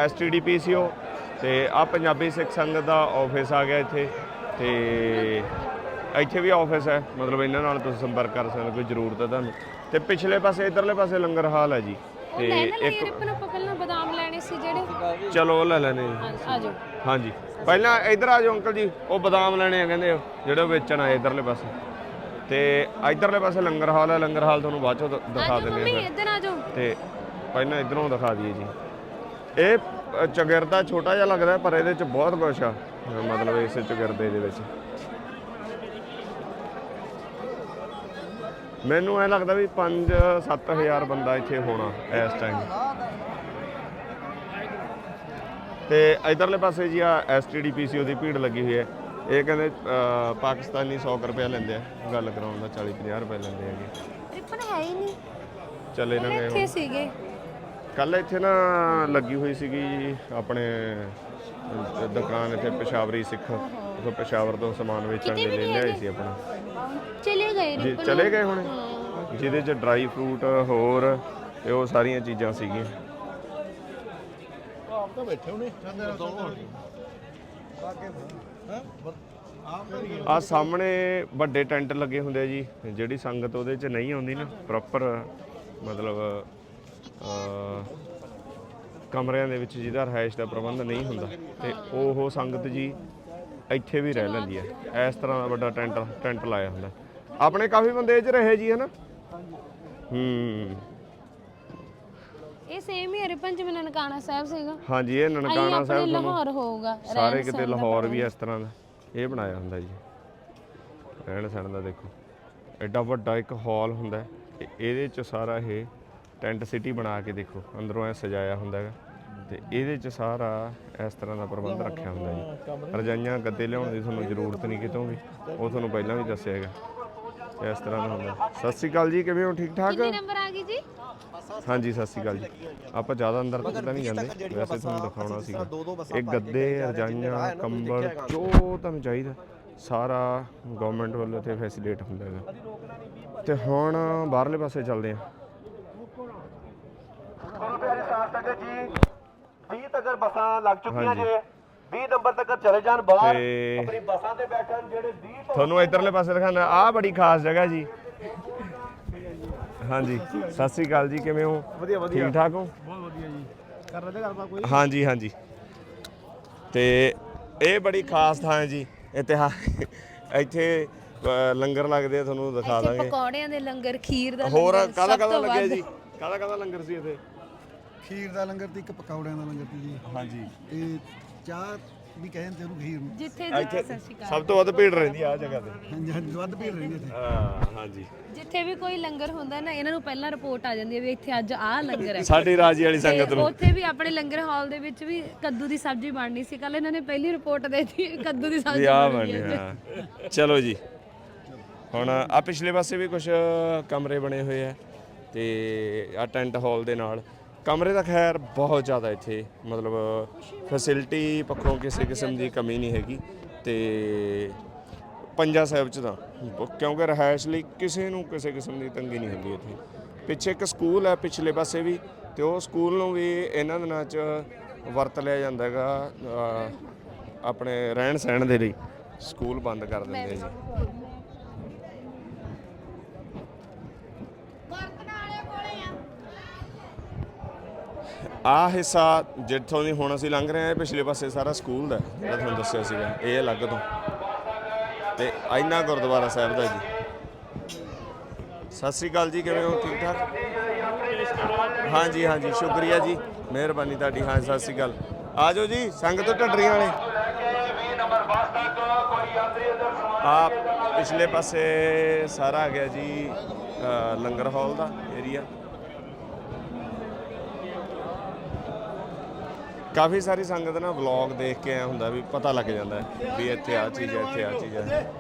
ਐਸਟੀਡੀ ਪੀਸੀਓ ਤੇ ਆ ਪੰਜਾਬੀ ਸਿੱਖ ਸੰਗਤ ਦਾ ਆਫਿਸ ਆ ਗਿਆ ਇੱਥੇ ਤੇ ਇੱਥੇ ਵੀ ਆਫਿਸ ਹੈ। ਮਤਲਬ ਇਹਨਾਂ ਨਾਲ ਤੁਸੀਂ ਸੰਪਰਕ ਕਰ ਸਕਦੇ ਕੋਈ ਜ਼ਰੂਰਤ ਹੈ ਤੁਹਾਨੂੰ। ਤੇ ਪਿਛਲੇ ਪਾਸੇ ਇਧਰਲੇ ਪਾਸੇ ਲੰਗਰ ਹਾਲ ਹੈ ਜੀ। ਤੇ ਇੱਕ ਰਿਪਨ ਆਪਾਂ ਪਹਿਲਾਂ ਬਦਾਮ ਲੈਣੇ ਸੀ ਜਿਹੜੇ। ਚਲੋ ਉਹ ਲੈ ਲੈਣੇ ਜੀ ਹਾਂ, ਆ ਜਾਓ। ਹਾਂਜੀ। ਪਹਿਲਾਂ ਇੱਧਰ ਆ ਜਾਓ ਅੰਕਲ ਜੀ ਉਹ ਬਦਾਮ ਲੈਣੇ ਆ ਕਹਿੰਦੇ ਜਿਹੜੇ ਵੇਚਣ ਆਏ ਇਧਰਲੇ ਪਾਸੇ। ਤੇ ਇਧਰਲੇ ਪਾਸੇ ਲੰਗਰ ਹਾਲ ਹੈ ਲੰਗਰ ਹਾਲ ਤੁਹਾਨੂੰ ਬਾਅਦ ਚੋਂ ਦ- ਦਿਖਾ ਜਾਓ ਦਿੰਦੇ ਮੰਮੀ ਹਾਂ ਇੱਧਰ ਆ ਜਾਓ ਤੇ ਪਹਿਲਾਂ ਇਧਰੋਂ ਦਿਖਾ ਦਈਏ ਜੀ। ਇਹ ਅ, ਚਗਿਰਦਾ ਛੋਟਾ ਜਿਹਾ ਲੱਗਦਾ ਪਰ ਇਹਦੇ ਚ ਬਹੁਤ ਕੁਛ ਆ। ਮਤਲਬ ਇਸ ਚਗਿਰਦੇ ਦੇ ਵਿੱਚ। ਮੈਨੂੰ ਐ ਲੱਗਦਾ ਵੀ 5-7000 ਬੰਦਾ ਇੱਥੇ ਹੋਣਾ ਇਸ ਟਾਈਮ ਤੇ ਇਧਰਲੇ ਪਾਸੇ ਜੀ ਆ ਐਸਟੀਡੀ ਪੀਸੀਓ ਦੀ ਭੀੜ ਲੱਗੀ ਹੋਈ ਹੈ। ਇਹ ਕਹਿੰਦੇ ਪਾਕਿਸਤਾਨੀ 100 ਕੁ ਰੁਪਏ ਲੈਂਦੇ ਆ। ਗੱਲ ਕਰਾਉਣ ਦਾ 40-50 ਰੁਪਏ ਲੈਂਦੇ ਹੈਗੇ। ਰਿਪਨ ਹੈ ਹੀ ਨਹੀਂ। ਚੱਲੇ ਨਾ ਗਏ ਇੱਥੇ ਸੀਗੇ। ਕੱਲ ਇੱਥੇ ਨਾ ਲੱਗੀ ਹੋਈ ਸੀਗੀ ਆਪਣੇ ਅਹ, ਦੁਕਾਨ ਇੱਥੇ ਪਸ਼ਾਵਰੀ ਸਿੱਖ। ਉਹ ਪਸ਼ਾਵਰ ਤੋਂ ਸਮਾਨ ਵੇਚਣ ਦੇ ਲਈ ਲਿਆਏ ਸੀ ਆਪਣਾ। ਚਲੇ ਗਏ ਜੀ ਰਿਪਨ ਚਲੇ ਗਏ ਹੁਣ। ਜਿਹਦੇ ਚ ਡਰਾਈ ਫਰੂਟ ਹੋਰ ਤੇ ਉਹ ਸਾਰੀਆਂ ਚੀਜ਼ਾਂ ਸੀਗੀਆਂ। ਆਪ ਤਾਂ ਬੈਠੇ ਹੋਣੇ। ਆ ਸਾਹਮਣੇ ਵੱਡੇ ਟੈਂਟ ਲੱਗੇ ਹੁੰਦੇ ਆ ਜੀ, ਜਿਹੜੀ ਸੰਗਤ ਉਹਦੇ ਚ ਨਹੀਂ ਆਉਂਦੀ ਨਾ ਪ੍ਰੋਪਰ ਮਤਲਬ ਕਮਰਿਆਂ ਦੇ ਵਿੱਚ ਜਿਹਦਾ ਰਹਾਇਸ਼ ਦਾ ਪ੍ਰਬੰਧ ਨਹੀਂ ਹੁੰਦਾ, ਤੇ ਉਹ ਸੰਗਤ ਜੀ ਇੱਥੇ ਵੀ ਰਹਿ ਲੈਂਦੀ ਹੈ ਇਸ ਤਰ੍ਹਾਂ ਦਾ ਵੱਡਾ ਟੈਂਟ ਟੈਂਟ ਲਾਇਆ ਹੁੰਦਾ। ਆਪਣੇ ਕਾਫੀ ਬੰਦੇ ਇਹ ਚ ਰਹੇ ਜੀ, ਹਨਾ? ਹੂੰ। ਇਹ ਸੇਮ ਹੀ ਹੈ ਰਿਪਨ ਜਿਵੇਂ ਨਨਕਾਣਾ ਸਾਹਿਬ ਸੀਗਾ। ਹਾਂਜੀ ਇਹ ਨਨਕਾਣਾ ਸਾਹਿਬ ਤੁਹਾਨੂੰ ਲਾਹੌਰ ਹੋਊਗਾ ਸਾਰੇ ਕਿਤੇ ਲਾਹੌਰ ਵੀ ਇਸ ਤਰ੍ਹਾਂ ਦਾ ਇਹ ਬਣਾਇਆ ਹੁੰਦਾ ਜੀ। ਰਹਿਣ ਸਹਿਣ ਦਾ ਦੇਖੋ ਐਡਾ ਵੱਡਾ ਇੱਕ ਹਾਲ ਹੁੰਦਾ ਤੇ ਇਹਦੇ ਚ ਸਾਰਾ ਇਹ ਟੈਂਟ ਸਿਟੀ ਬਣਾ ਕੇ ਦੇਖੋ ਅੰਦਰੋਂ ਐ ਸਜਾਇਆ ਹੁੰਦਾ ਹੈਗਾ। ਤੇ ਇਹਦੇ ਚ ਸਾਰਾ ਇਸ ਤਰ੍ਹਾਂ ਦਾ ਪ੍ਰਬੰਧ ਰੱਖਿਆ ਹੁੰਦਾ ਜੀ। ਰਜਾਈਆਂ ਗੱਦੇ ਲਿਆਉਣ ਦੀ ਤੁਹਾਨੂੰ ਜ਼ਰੂਰਤ ਨਹੀਂ ਕਿਤੋਂ ਵੀ ਉਹ ਤੁਹਾਨੂੰ ਪਹਿਲਾਂ ਵੀ ਦੱਸਿਆ ਹੈਗਾ। ਇਸ ਤਰ੍ਹਾਂ ਦਾ ਹੁੰਦਾ। ਸਤਿ ਸ਼੍ਰੀ ਅਕਾਲ ਜੀ ਕਿਵੇਂ ਹੋ? ਠੀਕ ਠਾਕ? ਕਿੰਨੇ ਨੰਬਰ ਆ ਗਈ ਜੀ? ਹਾਂਜੀ ਸਤਿ ਸ਼੍ਰੀ ਅਕਾਲ ਜੀ। ਆਪਾਂ ਜ਼ਿਆਦਾ ਅੰਦਰ ਤੱਕ ਤਾਂ ਨਹੀਂ ਜਾਂਦੇ ਵੈਸੇ ਤੁਹਾਨੂੰ ਦਿਖਾਉਣਾ ਸੀਗਾ। ਇਹ ਗੱਦੇ ਰਜਾਈਆਂ ਕੰਬਲ ਜੋ ਤੁਹਾਨੂੰ ਚਾਹੀਦਾ ਸਾਰਾ ਗਵਰਨਮੈਂਟ ਵੱਲੋਂ ਤੇ ਫੈਸਿਲਿਟੇਟ ਹੁੰਦਾ ਹੈਗਾ। ਤੇ ਹੁਣ ਬਾਹਰਲੇ ਪਾਸੇ ਚੱਲਦੇ ਹਾਂ। ਗੁਰੂ ਪਿਆਰੇ ਸਾਧ ਸੰਗਤ ਜੀ 20 ਤੱਕ ਬੱਸਾਂ ਲੱਗ ਚੁੱਕੀਆਂ ਹਾਂਜੀ। ਜੇ 20 ਨੰਬਰ ਤੱਕ ਚਲੇ ਜਾਣ ਬਾਹਰ ਤੇ ਆਪਣੀ ਬੱਸਾਂ ਤੇ ਬੈਠਣ ਜਿਹੜੇ 20 ਤੋਂ ਤੁਹਾਨੂੰ ਇਧਰਲੇ ਪਾਸੇ ਦਿਖਾਣਾ ਆਹ ਬੜੀ ਖਾਸ ਜਗ੍ਹਾ ਜੀ। ਹਾਂਜੀ। ਸਤਿ ਸ਼੍ਰੀ ਅਕਾਲ ਜੀ ਕਿਵੇਂ ਹੋ? ਵਧੀਆ ਵਧੀਆ। ਠੀਕ ਠਾਕ ਹੋ? ਬਹੁਤ ਵਧੀਆ ਜੀ। ਕਰ ਰਹੇ ਗੱਲਬਾਤ ਕੋਈ? ਹਾਂਜੀ ਹਾਂਜੀ। ਤੇ ਇਹ ਬੜੀ ਖਾਸ ਥਾਂ ਹੈ ਜੀ ਇਤਿਹਾਸ। ਇੱਥੇ ਅ, ਲੰਗਰ ਲੱਗਦੇ ਆ ਤੁਹਾਨੂੰ ਦਿਖਾ ਇੱਥੇ ਦਾਂਗੇ। ਪਕੌੜਿਆਂ ਦੇ ਲੰਗਰ ਖੀਰ ਦਾ ਹੋਰ ਲੰਗਰ, ਕਾਹਦਾ ਸਭ ਕਾਹਦਾ ਤੋਂ ਲੱਗਿਆ ਵੱਧ। ਜੀ? ਕਾਹਦਾ ਕਾਹਦਾ ਲੰਗਰ ਸੀ ਇੱਥੇ? ਖੀਰ ਦਾ ਲੰਗਰ ਤੇ ਇੱਕ ਪਕੌੜਿਆਂ ਦਾ ਲੰਗਰ ਤੇ ਜੀ। ਹਾਂਜੀ। ਤੇ ਚਾਹ ਵੀ ਕਹਿੰਦੇ ਉਹਨੂੰ ਖੀਰ ਨੂੰ। ਜਿੱਥੇ ਜਿੱਥੇ ਸਤਿ ਸ਼੍ਰੀ ਅਕਾਲ। ਸਭ ਤੋਂ ਵੱਧ ਭੀੜ ਰਹਿੰਦੀ ਆ ਆਹ ਜਗ੍ਹਾ ਤੇ। ਹਾਂਜੀ ਹਾਂਜੀ ਵੱਧ ਭੀੜ ਰਹਿੰਦੀ ਇੱਥੇ। ਹਾਂ ਹਾਂਜੀ। ਜਿੱਥੇ ਵੀ ਕੋਈ ਲੰਗਰ ਹੁੰਦਾ ਨਾ ਇਹਨਾਂ ਨੂੰ ਪਹਿਲਾਂ ਰਿਪੋਰਟ ਆ ਜਾਂਦੀ ਹੈ ਵੀ ਇੱਥੇ ਅੱਜ ਆਹ ਲੰਗਰ ਹੈ। ਸਾਡੀ ਰਾਜੀ ਵਾਲੀ ਸੰਗਤ ਨੂੰ। ਉੱਥੇ ਵੀ ਆਪਣੇ ਲੰਗਰ ਹਾਲ ਦੇ ਵਿੱਚ ਵੀ ਕੱਦੂ ਦੀ ਸਬਜ਼ੀ ਬਣਨੀ ਸੀ। ਕੱਲ ਇਹਨਾਂ ਨੇ ਪਹਿਲੀ ਰਿਪੋਰਟ ਦੇ ਦਿੱਤੀ ਕੱਦੂ ਦੀ ਸਬਜ਼ੀ ਵੀ ਆ ਬਣਨੀ ਬਣੇ ਹੈ ਹਾਂ। ਚਲੋ ਜੀ। ਹੁਣ ਆ ਪਿਛਲੇ ਪਾਸੇ ਵੀ ਕੁਝ ਕਮਰੇ ਬਣੇ ਹੋਏ ਆ ਤੇ ਆ ਟੈਂਟ ਹਾਲ ਦੇ ਨਾਲ। ਕਮਰੇ ਦਾ ਖੈਰ ਬਹੁਤ ਜ਼ਿਆਦਾ ਇੱਥੇ ਮਤਲਬ ਫੈਸਿਲਿਟੀ ਪੱਖੋਂ ਕਿਸੇ ਕਿਸਮ ਦੀ ਕਮੀ ਨਹੀਂ ਹੈਗੀ ਤੇ ਪੰਜਾ ਸਾਹਿਬ ਚ ਤਾਂ ਕਿਉਂਕਿ ਰਹਾਇਸ਼ ਲਈ ਕਿਸੇ ਨੂੰ ਕਿਸੇ ਕਿਸਮ ਦੀ ਤੰਗੀ ਨਹੀਂ ਹੁੰਦੀ ਇੱਥੇ। ਪਿੱਛੇ ਇੱਕ ਸਕੂਲ ਹੈ ਪਿਛਲੇ ਪਾਸੇ ਵੀ ਤੇ ਉਹ ਸਕੂਲ ਨੂੰ ਵੀ ਇਹਨਾਂ ਦਿਨਾਂ ਚ ਵਰਤ ਲਿਆ ਜਾਂਦਾ ਹੈਗਾ ਅ, ਆਪਣੇ ਰਹਿਣ ਸਹਿਣ ਦੇ ਲਈ। ਸਕੂਲ ਬੰਦ ਕਰ ਦਿੰਦੇ ਆ ਜੀ। ਆ ਹਿੱਸਾ ਜਿੱਥੋਂ ਦੀ ਹੁਣ ਅਸੀਂ ਲੰਘ ਰਹੇ ਹਾਂ ਇਹ ਪਿਛਲੇ ਪਾਸੇ ਸਾਰਾ ਸਕੂਲ ਦਾ ਹੈ, ਜਿਹੜਾ ਤੁਹਾਨੂੰ ਦੱਸਿਆ ਸੀਗਾ। ਇਹ ਅਲੱਗ ਤੋਂ। ਤੇ ਆਇਨਾ ਗੁਰਦੁਆਰਾ ਸਾਹਿਬ ਦਾ ਜੀ। ਸਤਿ ਸ੍ਰੀ ਅਕਾਲ ਜੀ ਕਿਵੇਂ ਹੋ? ਠੀਕ ਠਾਕ? ਹਾਂਜੀ ਹਾਂਜੀ ਸ਼ੁਕਰੀਆ ਜੀ। ਮਿਹਰਬਾਨੀ ਤੁਹਾਡੀ। ਹਾਂ ਸਤਿ ਸ੍ਰੀ ਅਕਾਲ। ਆ ਜਾਓ ਜੀ ਸੰਗਤ ਢੱਡਰੀਆਂ ਵਾਲੇ। ਆ ਪਿਛਲੇ ਪਾਸੇ ਸਾਰਾ ਆ ਗਿਆ ਜੀ ਅ, ਲੰਗਰ ਹਾਲ ਦਾ ਏਰੀਆ ਕਾਫੀ ਸਾਰੀ ਸੰਗਤ ਨਾ ਵਲੌਗ ਦੇਖ ਕੇ ਆਇਆ ਹੁੰਦਾ ਵੀ ਪਤਾ ਲੱਗ ਜਾਂਦਾ ਵੀ ਇੱਥੇ ਆ ਚੀਜ਼ ਹੈ, ਇੱਥੇ ਆ ਚੀਜ਼ ਹੈ।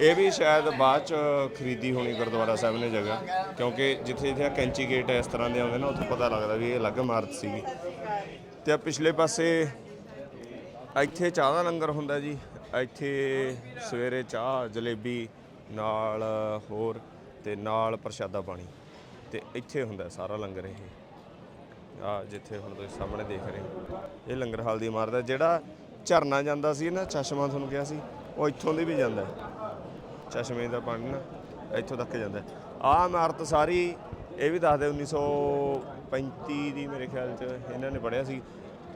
ਇਹ ਵੀ ਸ਼ਾਇਦ ਬਾਅਦ ਚ ਖਰੀਦੀ ਹੋਣੀ ਗੁਰਦੁਆਰਾ ਸਾਹਿਬ ਨੇ ਜਗ੍ਹਾ, ਕਿਉਂਕਿ ਜਿੱਥੇ ਜਿੱਥੇ ਕੈਂਚੀ ਗੇਟ ਇਸ ਤਰ੍ਹਾਂ ਦੇ ਆਉਂਦੇ ਨਾ, ਉੱਥੇ ਪਤਾ ਲੱਗਦਾ ਵੀ ਇਹ ਅਲੱਗ ਇਮਾਰਤ ਸੀਗੀ। ਤੇ ਆ ਪਿਛਲੇ ਪਾਸੇ ਇੱਥੇ ਚਾਹ ਦਾ ਲੰਗਰ ਹੁੰਦਾ ਜੀ, ਇੱਥੇ ਸਵੇਰੇ ਚਾਹ, ਜਲੇਬੀ, ਨਾਲ ਹੋਰ ਤੇ ਨਾਲ ਪ੍ਰਸ਼ਾਦਾ ਪਾਣੀ, ਤੇ ਇੱਥੇ ਹੁੰਦਾ ਸਾਰਾ ਲੰਗਰ ਇਹ। ਆ ਜਿੱਥੇ ਹੁਣ ਤੁਸੀਂ ਸਾਹਮਣੇ ਦੇਖ ਰਹੇ ਹੋ। ਇਹ ਲੰਗਰ ਹਾਲ ਦੀ ਇਮਾਰਤ ਹੈ ਜਿਹੜਾ ਝਰਨਾ ਜਾਂਦਾ ਸੀ ਨਾ ਚਸ਼ਮਾ ਤੁਹਾਨੂੰ ਕਿਹਾ ਸੀ ਉਹ ਇੱਥੋਂ ਦੀ ਵੀ ਜਾਂਦਾ। ਚਸ਼ਮੇ ਦਾ ਪਾਣੀ ਨਾ ਇੱਥੋਂ ਤੱਕ ਜਾਂਦਾ। ਆਹ ਇਮਾਰਤ ਸਾਰੀ ਇਹ ਵੀ ਦੱਸਦੇ 1935 ਦੀ ਮੇਰੇ ਖਿਆਲ ਚ ਇਹਨਾਂ ਨੇ ਪੜਿਆ ਸੀ।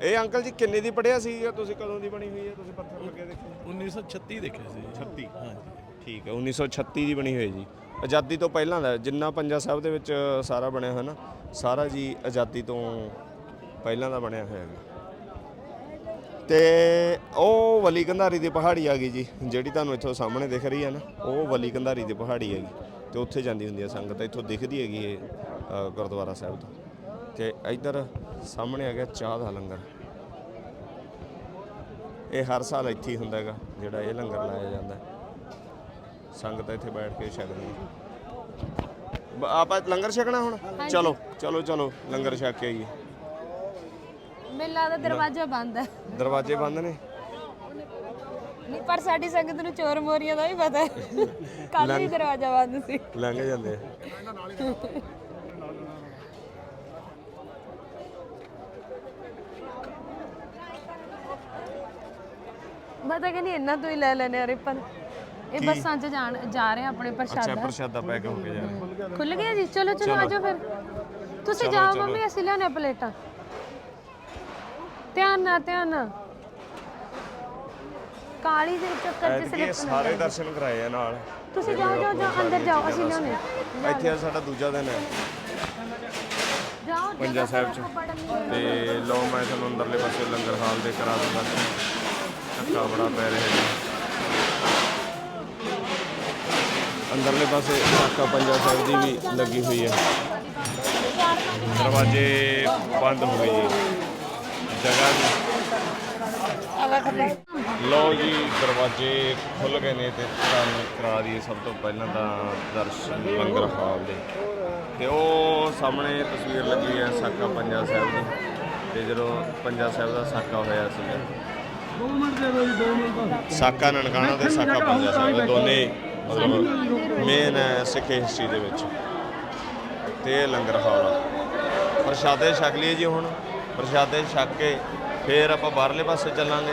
ਇਹ ਅੰਕਲ ਜੀ ਕਿੰਨੇ ਦੀ ਪੜਿਆ ਸੀ ਜਾਂ ਤੁਸੀਂ ਕਦੋਂ ਦੀ ਬਣੀ ਹੋਈ ਹੈ? ਤੁਸੀਂ ਪੱਥਰ ਲੱਗੇ ਦੇਖੇ। 1936 ਦੇਖਿਆ ਸੀ। 36 ਹਾਂਜੀ। ਠੀਕ ਹੈ 1936 ਦੀ ਬਣੀ ਹੋਈ ਜੀ। ਆਜ਼ਾਦੀ ਤੋਂ ਪਹਿਲਾਂ ਦਾ ਜਿੰਨਾ ਪੰਜਾ ਸਾਹਿਬ ਦੇ ਵਿੱਚ ਸਾਰਾ ਬਣਿਆ ਹੋਇਆ ਨਾ ਸਾਰਾ ਜੀ ਆਜ਼ਾਦੀ ਤੋਂ ਪਹਿਲਾਂ ਦਾ ਬਣਿਆ ਹੋਇਆ ਹੈਗਾ ਤੇ ਉਹ ਵਲੀ ਕੰਧਾਰੀ ਦੀ ਪਹਾੜੀ ਆ ਗਈ ਜੀ ਜਿਹੜੀ ਤੁਹਾਨੂੰ ਇੱਥੋਂ ਸਾਹਮਣੇ ਦਿਖ ਰਹੀ ਹੈ ਨਾ ਉਹ ਵਲੀ ਕੰਧਾਰੀ ਦੀ ਪਹਾੜੀ ਹੈਗੀ। ਤੇ ਉੱਥੇ ਜਾਂਦੀ ਹੁੰਦੀ ਹੈ ਸੰਗਤ ਇੱਥੋਂ ਦਿਖਦੀ ਹੈਗੀ ਇਹ ਅ, ਗੁਰਦੁਆਰਾ ਸਾਹਿਬ ਤੋਂ। ਤੇ ਇੱਧਰ ਸਾਹਮਣੇ ਆ ਗਿਆ ਚਾਹ ਦਾ ਲੰਗਰ। ਇਹ ਹਰ ਸਾਲ ਇੱਥੇ ਹੀ ਹੁੰਦਾ ਹੈਗਾ ਜਿਹੜਾ ਇਹ ਲੰਗਰ ਲਾਇਆ ਜਾਂਦਾ। ਹੈ ਸੰਗਤ ਇੱਥੇ ਬੈਠ ਕੇ ਛਕਦੀ ਹੈ। ਬ- ਆਪਾਂ ਲੰਗਰ ਛਕਣਾ ਹੁਣ? ਚਲੋ ਚਲੋ ਚਲੋ ਲੰਗਰ ਛਕ ਕੇ ਆਈਏ। ਮੈਨੂੰ ਲੱਗਦਾ ਦਰਵਾਜ਼ਾ ਬੰਦ ਹੈ। ਦਰਵਾਜ਼ੇ ਬੰਦ ਨੇ? ਨਹੀਂ ਪਰ ਸਾਡੀ ਸੰਗਤ ਨੂੰ ਚੋਰ ਮੋਰੀਆਂ ਦਾ ਵੀ ਪਤਾ ਹੈ। ਕੱਲ ਵੀ ਦਰਵਾਜ਼ਾ ਬੰਦ ਸੀ। ਲੰਘ ਜਾਂਦੇ ਆ। ਮੈਂ ਤਾਂ ਕਹਿੰਦੀ ਇੰਨਾ ਤੋਂ ਹੀ ਲੈ ਲੈਨੇ ਆ ਰਿਪਨ। ਇਹ ਬੱਸਾਂ 'ਚ ਜਾਣ ਜਾ ਰਹੇ ਆ ਆਪਣੇ ਅੱਛਾ ਪ੍ਰਸ਼ਾਦਾ ਪ੍ਰਸ਼ਾਦਾ ਪੈਕ ਹੋ ਕੇ ਜਾ ਰਿਹਾ ਖੁੱਲ ਗਿਆ ਜੀ? ਚਲੋ ਚਲੋ ਆਜੋ ਫਿਰ। ਤੁਸੀਂ ਜਾਓ ਮੰਮੀ ਅਸੀਂ ਲਿਆਉਣੇ ਪਲੇਟਾਂ। ਧਿਆਨ ਨਾਲ ਧਿਆਨ ਨਾਲ। ਕਾਲੀ ਦੇ ਚੱਕਰ 'ਚ ਐਤਕੀ ਇਹ ਸਲਿੱਪ ਸਾਰੇ ਦਰਸ਼ਨ ਕਰਾਏ ਆ ਨਾਲ। ਤੁਸੀਂ ਜਾਓ ਜਾਓ ਜਾਓ ਅੰਦਰ ਜਾਓ ਅਸੀਂ ਲਿਆਉਣੇ ਇੱਥੇ ਅੱਜ ਸਾਡਾ ਦੂਜਾ ਦਿਨ ਹੈ। ਜਾਓ ਪੰਜਾ ਸਾਹਿਬ ਚ। ਤੇ ਲੋ ਮੈਂ ਤੁਹਾਨੂੰ ਅੰਦਰਲੇ ਪਾਸੇ ਲੰਗਰ ਹਾਲ ਦੇ ਕਰਾ ਦਿੰਦਾ। ਧੱਕਾ ਬੜਾ ਪੈ ਰਿਹਾ ਜੀ। ਅੰਦਰਲੇ ਪਾਸੇ ਸਾਕਾ ਪੰਜਾ ਸਾਹਿਬ ਦੀ ਵੀ ਲੱਗੀ ਹੋਈ ਹੈ। ਦਰਵਾਜ਼ੇ ਬੰਦ ਹੋ ਗਏ ਜੀ। ਜਗ੍ਹਾ ਵੀ ਲੋ ਜੀ, ਦਰਵਾਜ਼ੇ ਖੁੱਲ ਗਏ ਨੇ ਤੇ ਤੁਹਾਨੂੰ ਕਰਾ ਦਈਏ ਸਭ ਤੋਂ ਪਹਿਲਾਂ ਤਾਂ ਦਰਸ਼ਨ ਲੰਗਰ ਹਾਲ ਦੇ। ਤੇ ਉਹ ਸਾਹਮਣੇ ਤਸਵੀਰ ਲੱਗੀ ਹੈ ਸਾਕਾ ਪੰਜਾ ਸਾਹਿਬ ਦੀ। ਤੇ ਜਦੋਂ ਪੰਜਾ ਸਾਹਿਬ ਦਾ ਸਾਕਾ ਹੋਇਆ ਸੀਗਾ। ਸਾਕਾ ਨਨਕਾਣਾ ਤੇ ਸਾਕਾ ਪੰਜਾ ਸਾਹਿਬ ਇਹ ਦੋਨੇ ਮਤਲਬ ਮੇਨ ਹੈ ਸਿੱਖ ਹਿਸਟਰੀ ਦੇ ਵਿੱਚ। ਤੇ ਇਹ ਲੰਗਰ ਹਾਲ ਆ। ਪ੍ਰਸ਼ਾਦੇ ਛਕ ਲਈਏ ਜੀ ਹੁਣ। ਪ੍ਰਸ਼ਾਦੇ ਛਕ ਕੇ ਫੇਰ ਆਪਾਂ ਬਾਹਰਲੇ ਪਾਸੇ ਚੱਲਾਂਗੇ।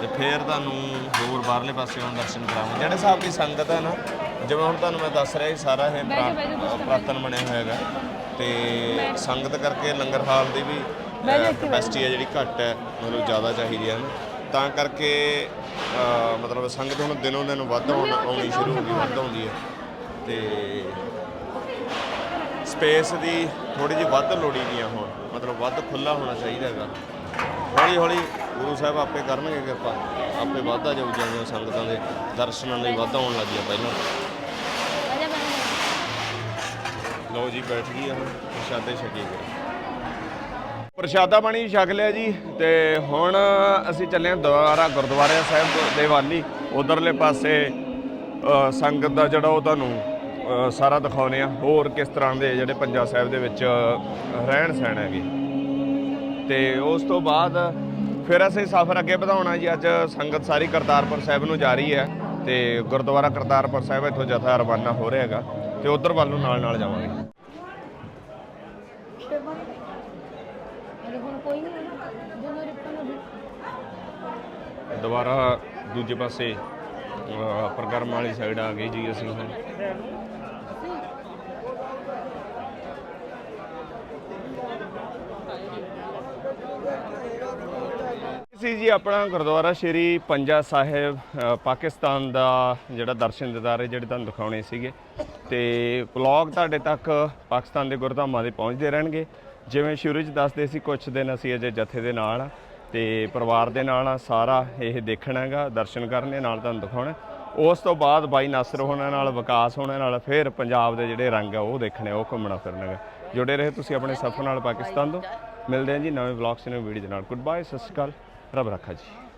ਤੇ ਫੇਰ ਤੁਹਾਨੂੰ ਹੋਰ ਬਾਹਰਲੇ ਪਾਸੇ ਹੁਣ ਦਰਸ਼ਨ ਕਰਾਵਾਂਗੇ। ਜਿਹੜੇ ਹਿਸਾਬ ਦੀ ਸੰਗਤ ਹੈ ਨਾ ਜਿਵੇਂ ਹੁਣ ਤੁਹਾਨੂੰ ਮੈਂ ਦੱਸ ਰਿਹਾ ਸੀ ਸਾਰਾ ਇਹ ਪ੍ਰਾ- ਪੁਰਾਤਨ ਬਣਿਆ ਹੋਇਆ ਹੈਗਾ। ਤੇ ਸੰਗਤ ਕਰਕੇ ਲੰਗਰ ਹਾਲ ਦੀ ਵੀ ਕਪੈਸਿਟੀ ਹੈ ਜਿਹੜੀ ਘੱਟ ਹੈ ਮਤਲਬ ਜ਼ਿਆਦਾ ਚਾਹੀਦੀ ਹੈ ਨਾ। ਤਾਂ ਕਰਕੇ ਮਤਲਬ ਸੰਗਤ ਹੁਣ ਦਿਨੋਂ ਦਿਨ ਵੱਧ ਆਉਣ ਆਉਣੀ ਸ਼ੁਰੂ ਹੋ ਗਈ ਵੱਧ ਆਉਂਦੀ ਹੈ। ਤੇ ਸਪੇਸ ਦੀ ਥੋੜੀ ਜਿਹੀ ਵੱਧ ਲੋੜੀ ਦੀਆਂ ਹੁਣ। ਮਤਲਬ ਵੱਧ ਖੁੱਲਾ ਹੋਣਾ ਚਾਹੀਦਾ ਹੈਗਾ। ਹੌਲੀ ਹੌਲੀ ਗੁਰੂ ਸਾਹਿਬ ਆਪੇ ਕਰਨਗੇ ਕਿਰਪਾ। ਆਪੇ ਵਾਧਾ ਜਾਊ ਜਿਵੇਂ ਸੰਗਤਾਂ ਦੇ ਦਰਸ਼ਨਾਂ ਲਈ ਵਾਧਾ ਆਉਣ ਲੱਗਿਆ ਪਹਿਲਾਂ। ਲਓ ਜੀ ਬੈਠ ਗਈ ਆ ਹੁਣ ਪ੍ਰਸ਼ਾਦੇ ਛਕੇ ਗਏ। ਪ੍ਰਸ਼ਾਦਾ ਪਾਣੀ ਛਕ ਲਿਆ ਜੀ ਤੇ ਹੁਣ ਅਸੀਂ ਚੱਲੇ ਹਾਂ ਦੁਆਰਾ ਗੁਰਦੁਆਰਾ ਸਾਹਿਬ ਦੇ ਵਾਲੀ। ਉਧਰਲੇ ਪਾਸੇ ਅ, ਸੰਗਤ ਦਾ ਜਿਹੜਾ ਉਹ ਤੁਹਾਨੂੰ ਅ, ਸਾਰਾ ਦਿਖਾਉਨੇ ਆ ਹੋਰ ਕਿਸ ਤਰ੍ਹਾਂ ਦੇ ਜਿਹੜੇ ਪੰਜਾ ਸਾਹਿਬ ਦੇ ਵਿੱਚ ਰਹਿਣ ਸਹਿਣ ਹੈਗੇ। ਤੇ ਉਸ ਤੋਂ ਬਾਅਦ ਫਿਰ ਅਸੀਂ ਸਫ਼ਰ ਅੱਗੇ ਵਧਾਉਣਾ ਜੀ। ਅੱਜ ਸੰਗਤ ਸਾਰੀ ਕਰਤਾਰਪੁਰ ਸਾਹਿਬ ਨੂੰ ਜਾ ਰਹੀ ਹੈ ਤੇ ਗੁਰਦੁਆਰਾ ਕਰਤਾਰਪੁਰ ਸਾਹਿਬ ਇੱਥੋਂ ਜਥਾ ਰਵਾਨਾ ਹੋ ਰਿਹਾ ਹੈਗਾ ਤੇ ਉਧਰ ਵੱਲ ਨੂੰ ਨਾਲ ਨਾਲ ਜਾਵਾਂਗੇ ਅਰੇ ਹੁਣ ਕੋਈ ਨਹੀਂ ਹੈ ਨਾ ਜਦੋਂ ਰਿਪਨ ਹੋ ਗਈ। ਦੁਬਾਰਾ ਦੂਜੇ ਪਾਸੇ ਅਹ, ਪ੍ਰਕਰਮ ਵਾਲੀ ਸਾਈਡ ਆ ਗਏ ਜੀ ਅਸੀਂ ਹੁਣ। ਸੀ ਜੀ ਆਪਣਾ ਗੁਰਦੁਆਰਾ ਸ਼੍ਰੀ ਪੰਜਾ ਸਾਹਿਬ ਅ, ਪਾਕਿਸਤਾਨ ਦਾ ਜਿਹੜਾ ਦਰਸ਼ਨ ਦਿਦਾਰੇ ਜਿਹੜੇ ਤੁਹਾਨੂੰ ਦਿਖਾਉਣੇ ਸੀਗੇ। ਤੇ ਵਲੌਗ ਤੁਹਾਡੇ ਤੱਕ ਪਾਕਿਸਤਾਨ ਦੇ ਗੁਰਧਾਮਾਂ ਦੇ ਪਹੁੰਚਦੇ ਰਹਿਣਗੇ। ਜਿਵੇਂ ਸ਼ੁਰੂ 'ਚ ਦੱਸਦੇ ਸੀ ਕੁਝ ਦਿਨ ਅਸੀਂ ਅਜੇ ਜਥੇ ਦੇ ਨਾਲ ਆ ਤੇ ਪਰਿਵਾਰ ਦੇ ਨਾਲ ਆ, ਸਾਰਾ ਇਹ ਦੇਖਣਾ ਹੈਗਾ, ਦਰਸ਼ਨ ਕਰਨੇ, ਨਾਲ ਤੁਹਾਨੂੰ ਦਿਖਾਉਣਾ। ਉਸ ਤੋਂ ਬਾਅਦ ਬਾਈ ਨਾਸਰ ਹੋਣਾ ਨਾਲ, ਵਿਕਾਸ ਹੋਣਾ ਨਾਲ, ਫਿਰ ਪੰਜਾਬ ਦੇ ਜਿਹੜੇ ਰੰਗ ਆ, ਉਹ ਦੇਖਣੇ, ਉਹ ਘੁੰਮਣਾ ਫਿਰਨਾ ਹੈਗਾ। ਜੁੜੇ ਰਹੇ ਤੁਸੀਂ ਆਪਣੇ ਸਫ਼ਰ ਨਾਲ ਪਾਕਿਸਤਾਨ ਤੋਂ। ਮਿਲਦੇ ਹਾਂ ਜੀ ਨਵੇਂ ਵਲੌਗਸ ਨਵੇਂ ਵੀਡੀਓ ਦੇ ਨਾਲ। ਗੁੱਡ ਬਾਏ ਸਤਿ ਸ਼੍ਰੀ ਅਕਾਲ। ਰੱਬ ਰੱਖਾ ਜੀ।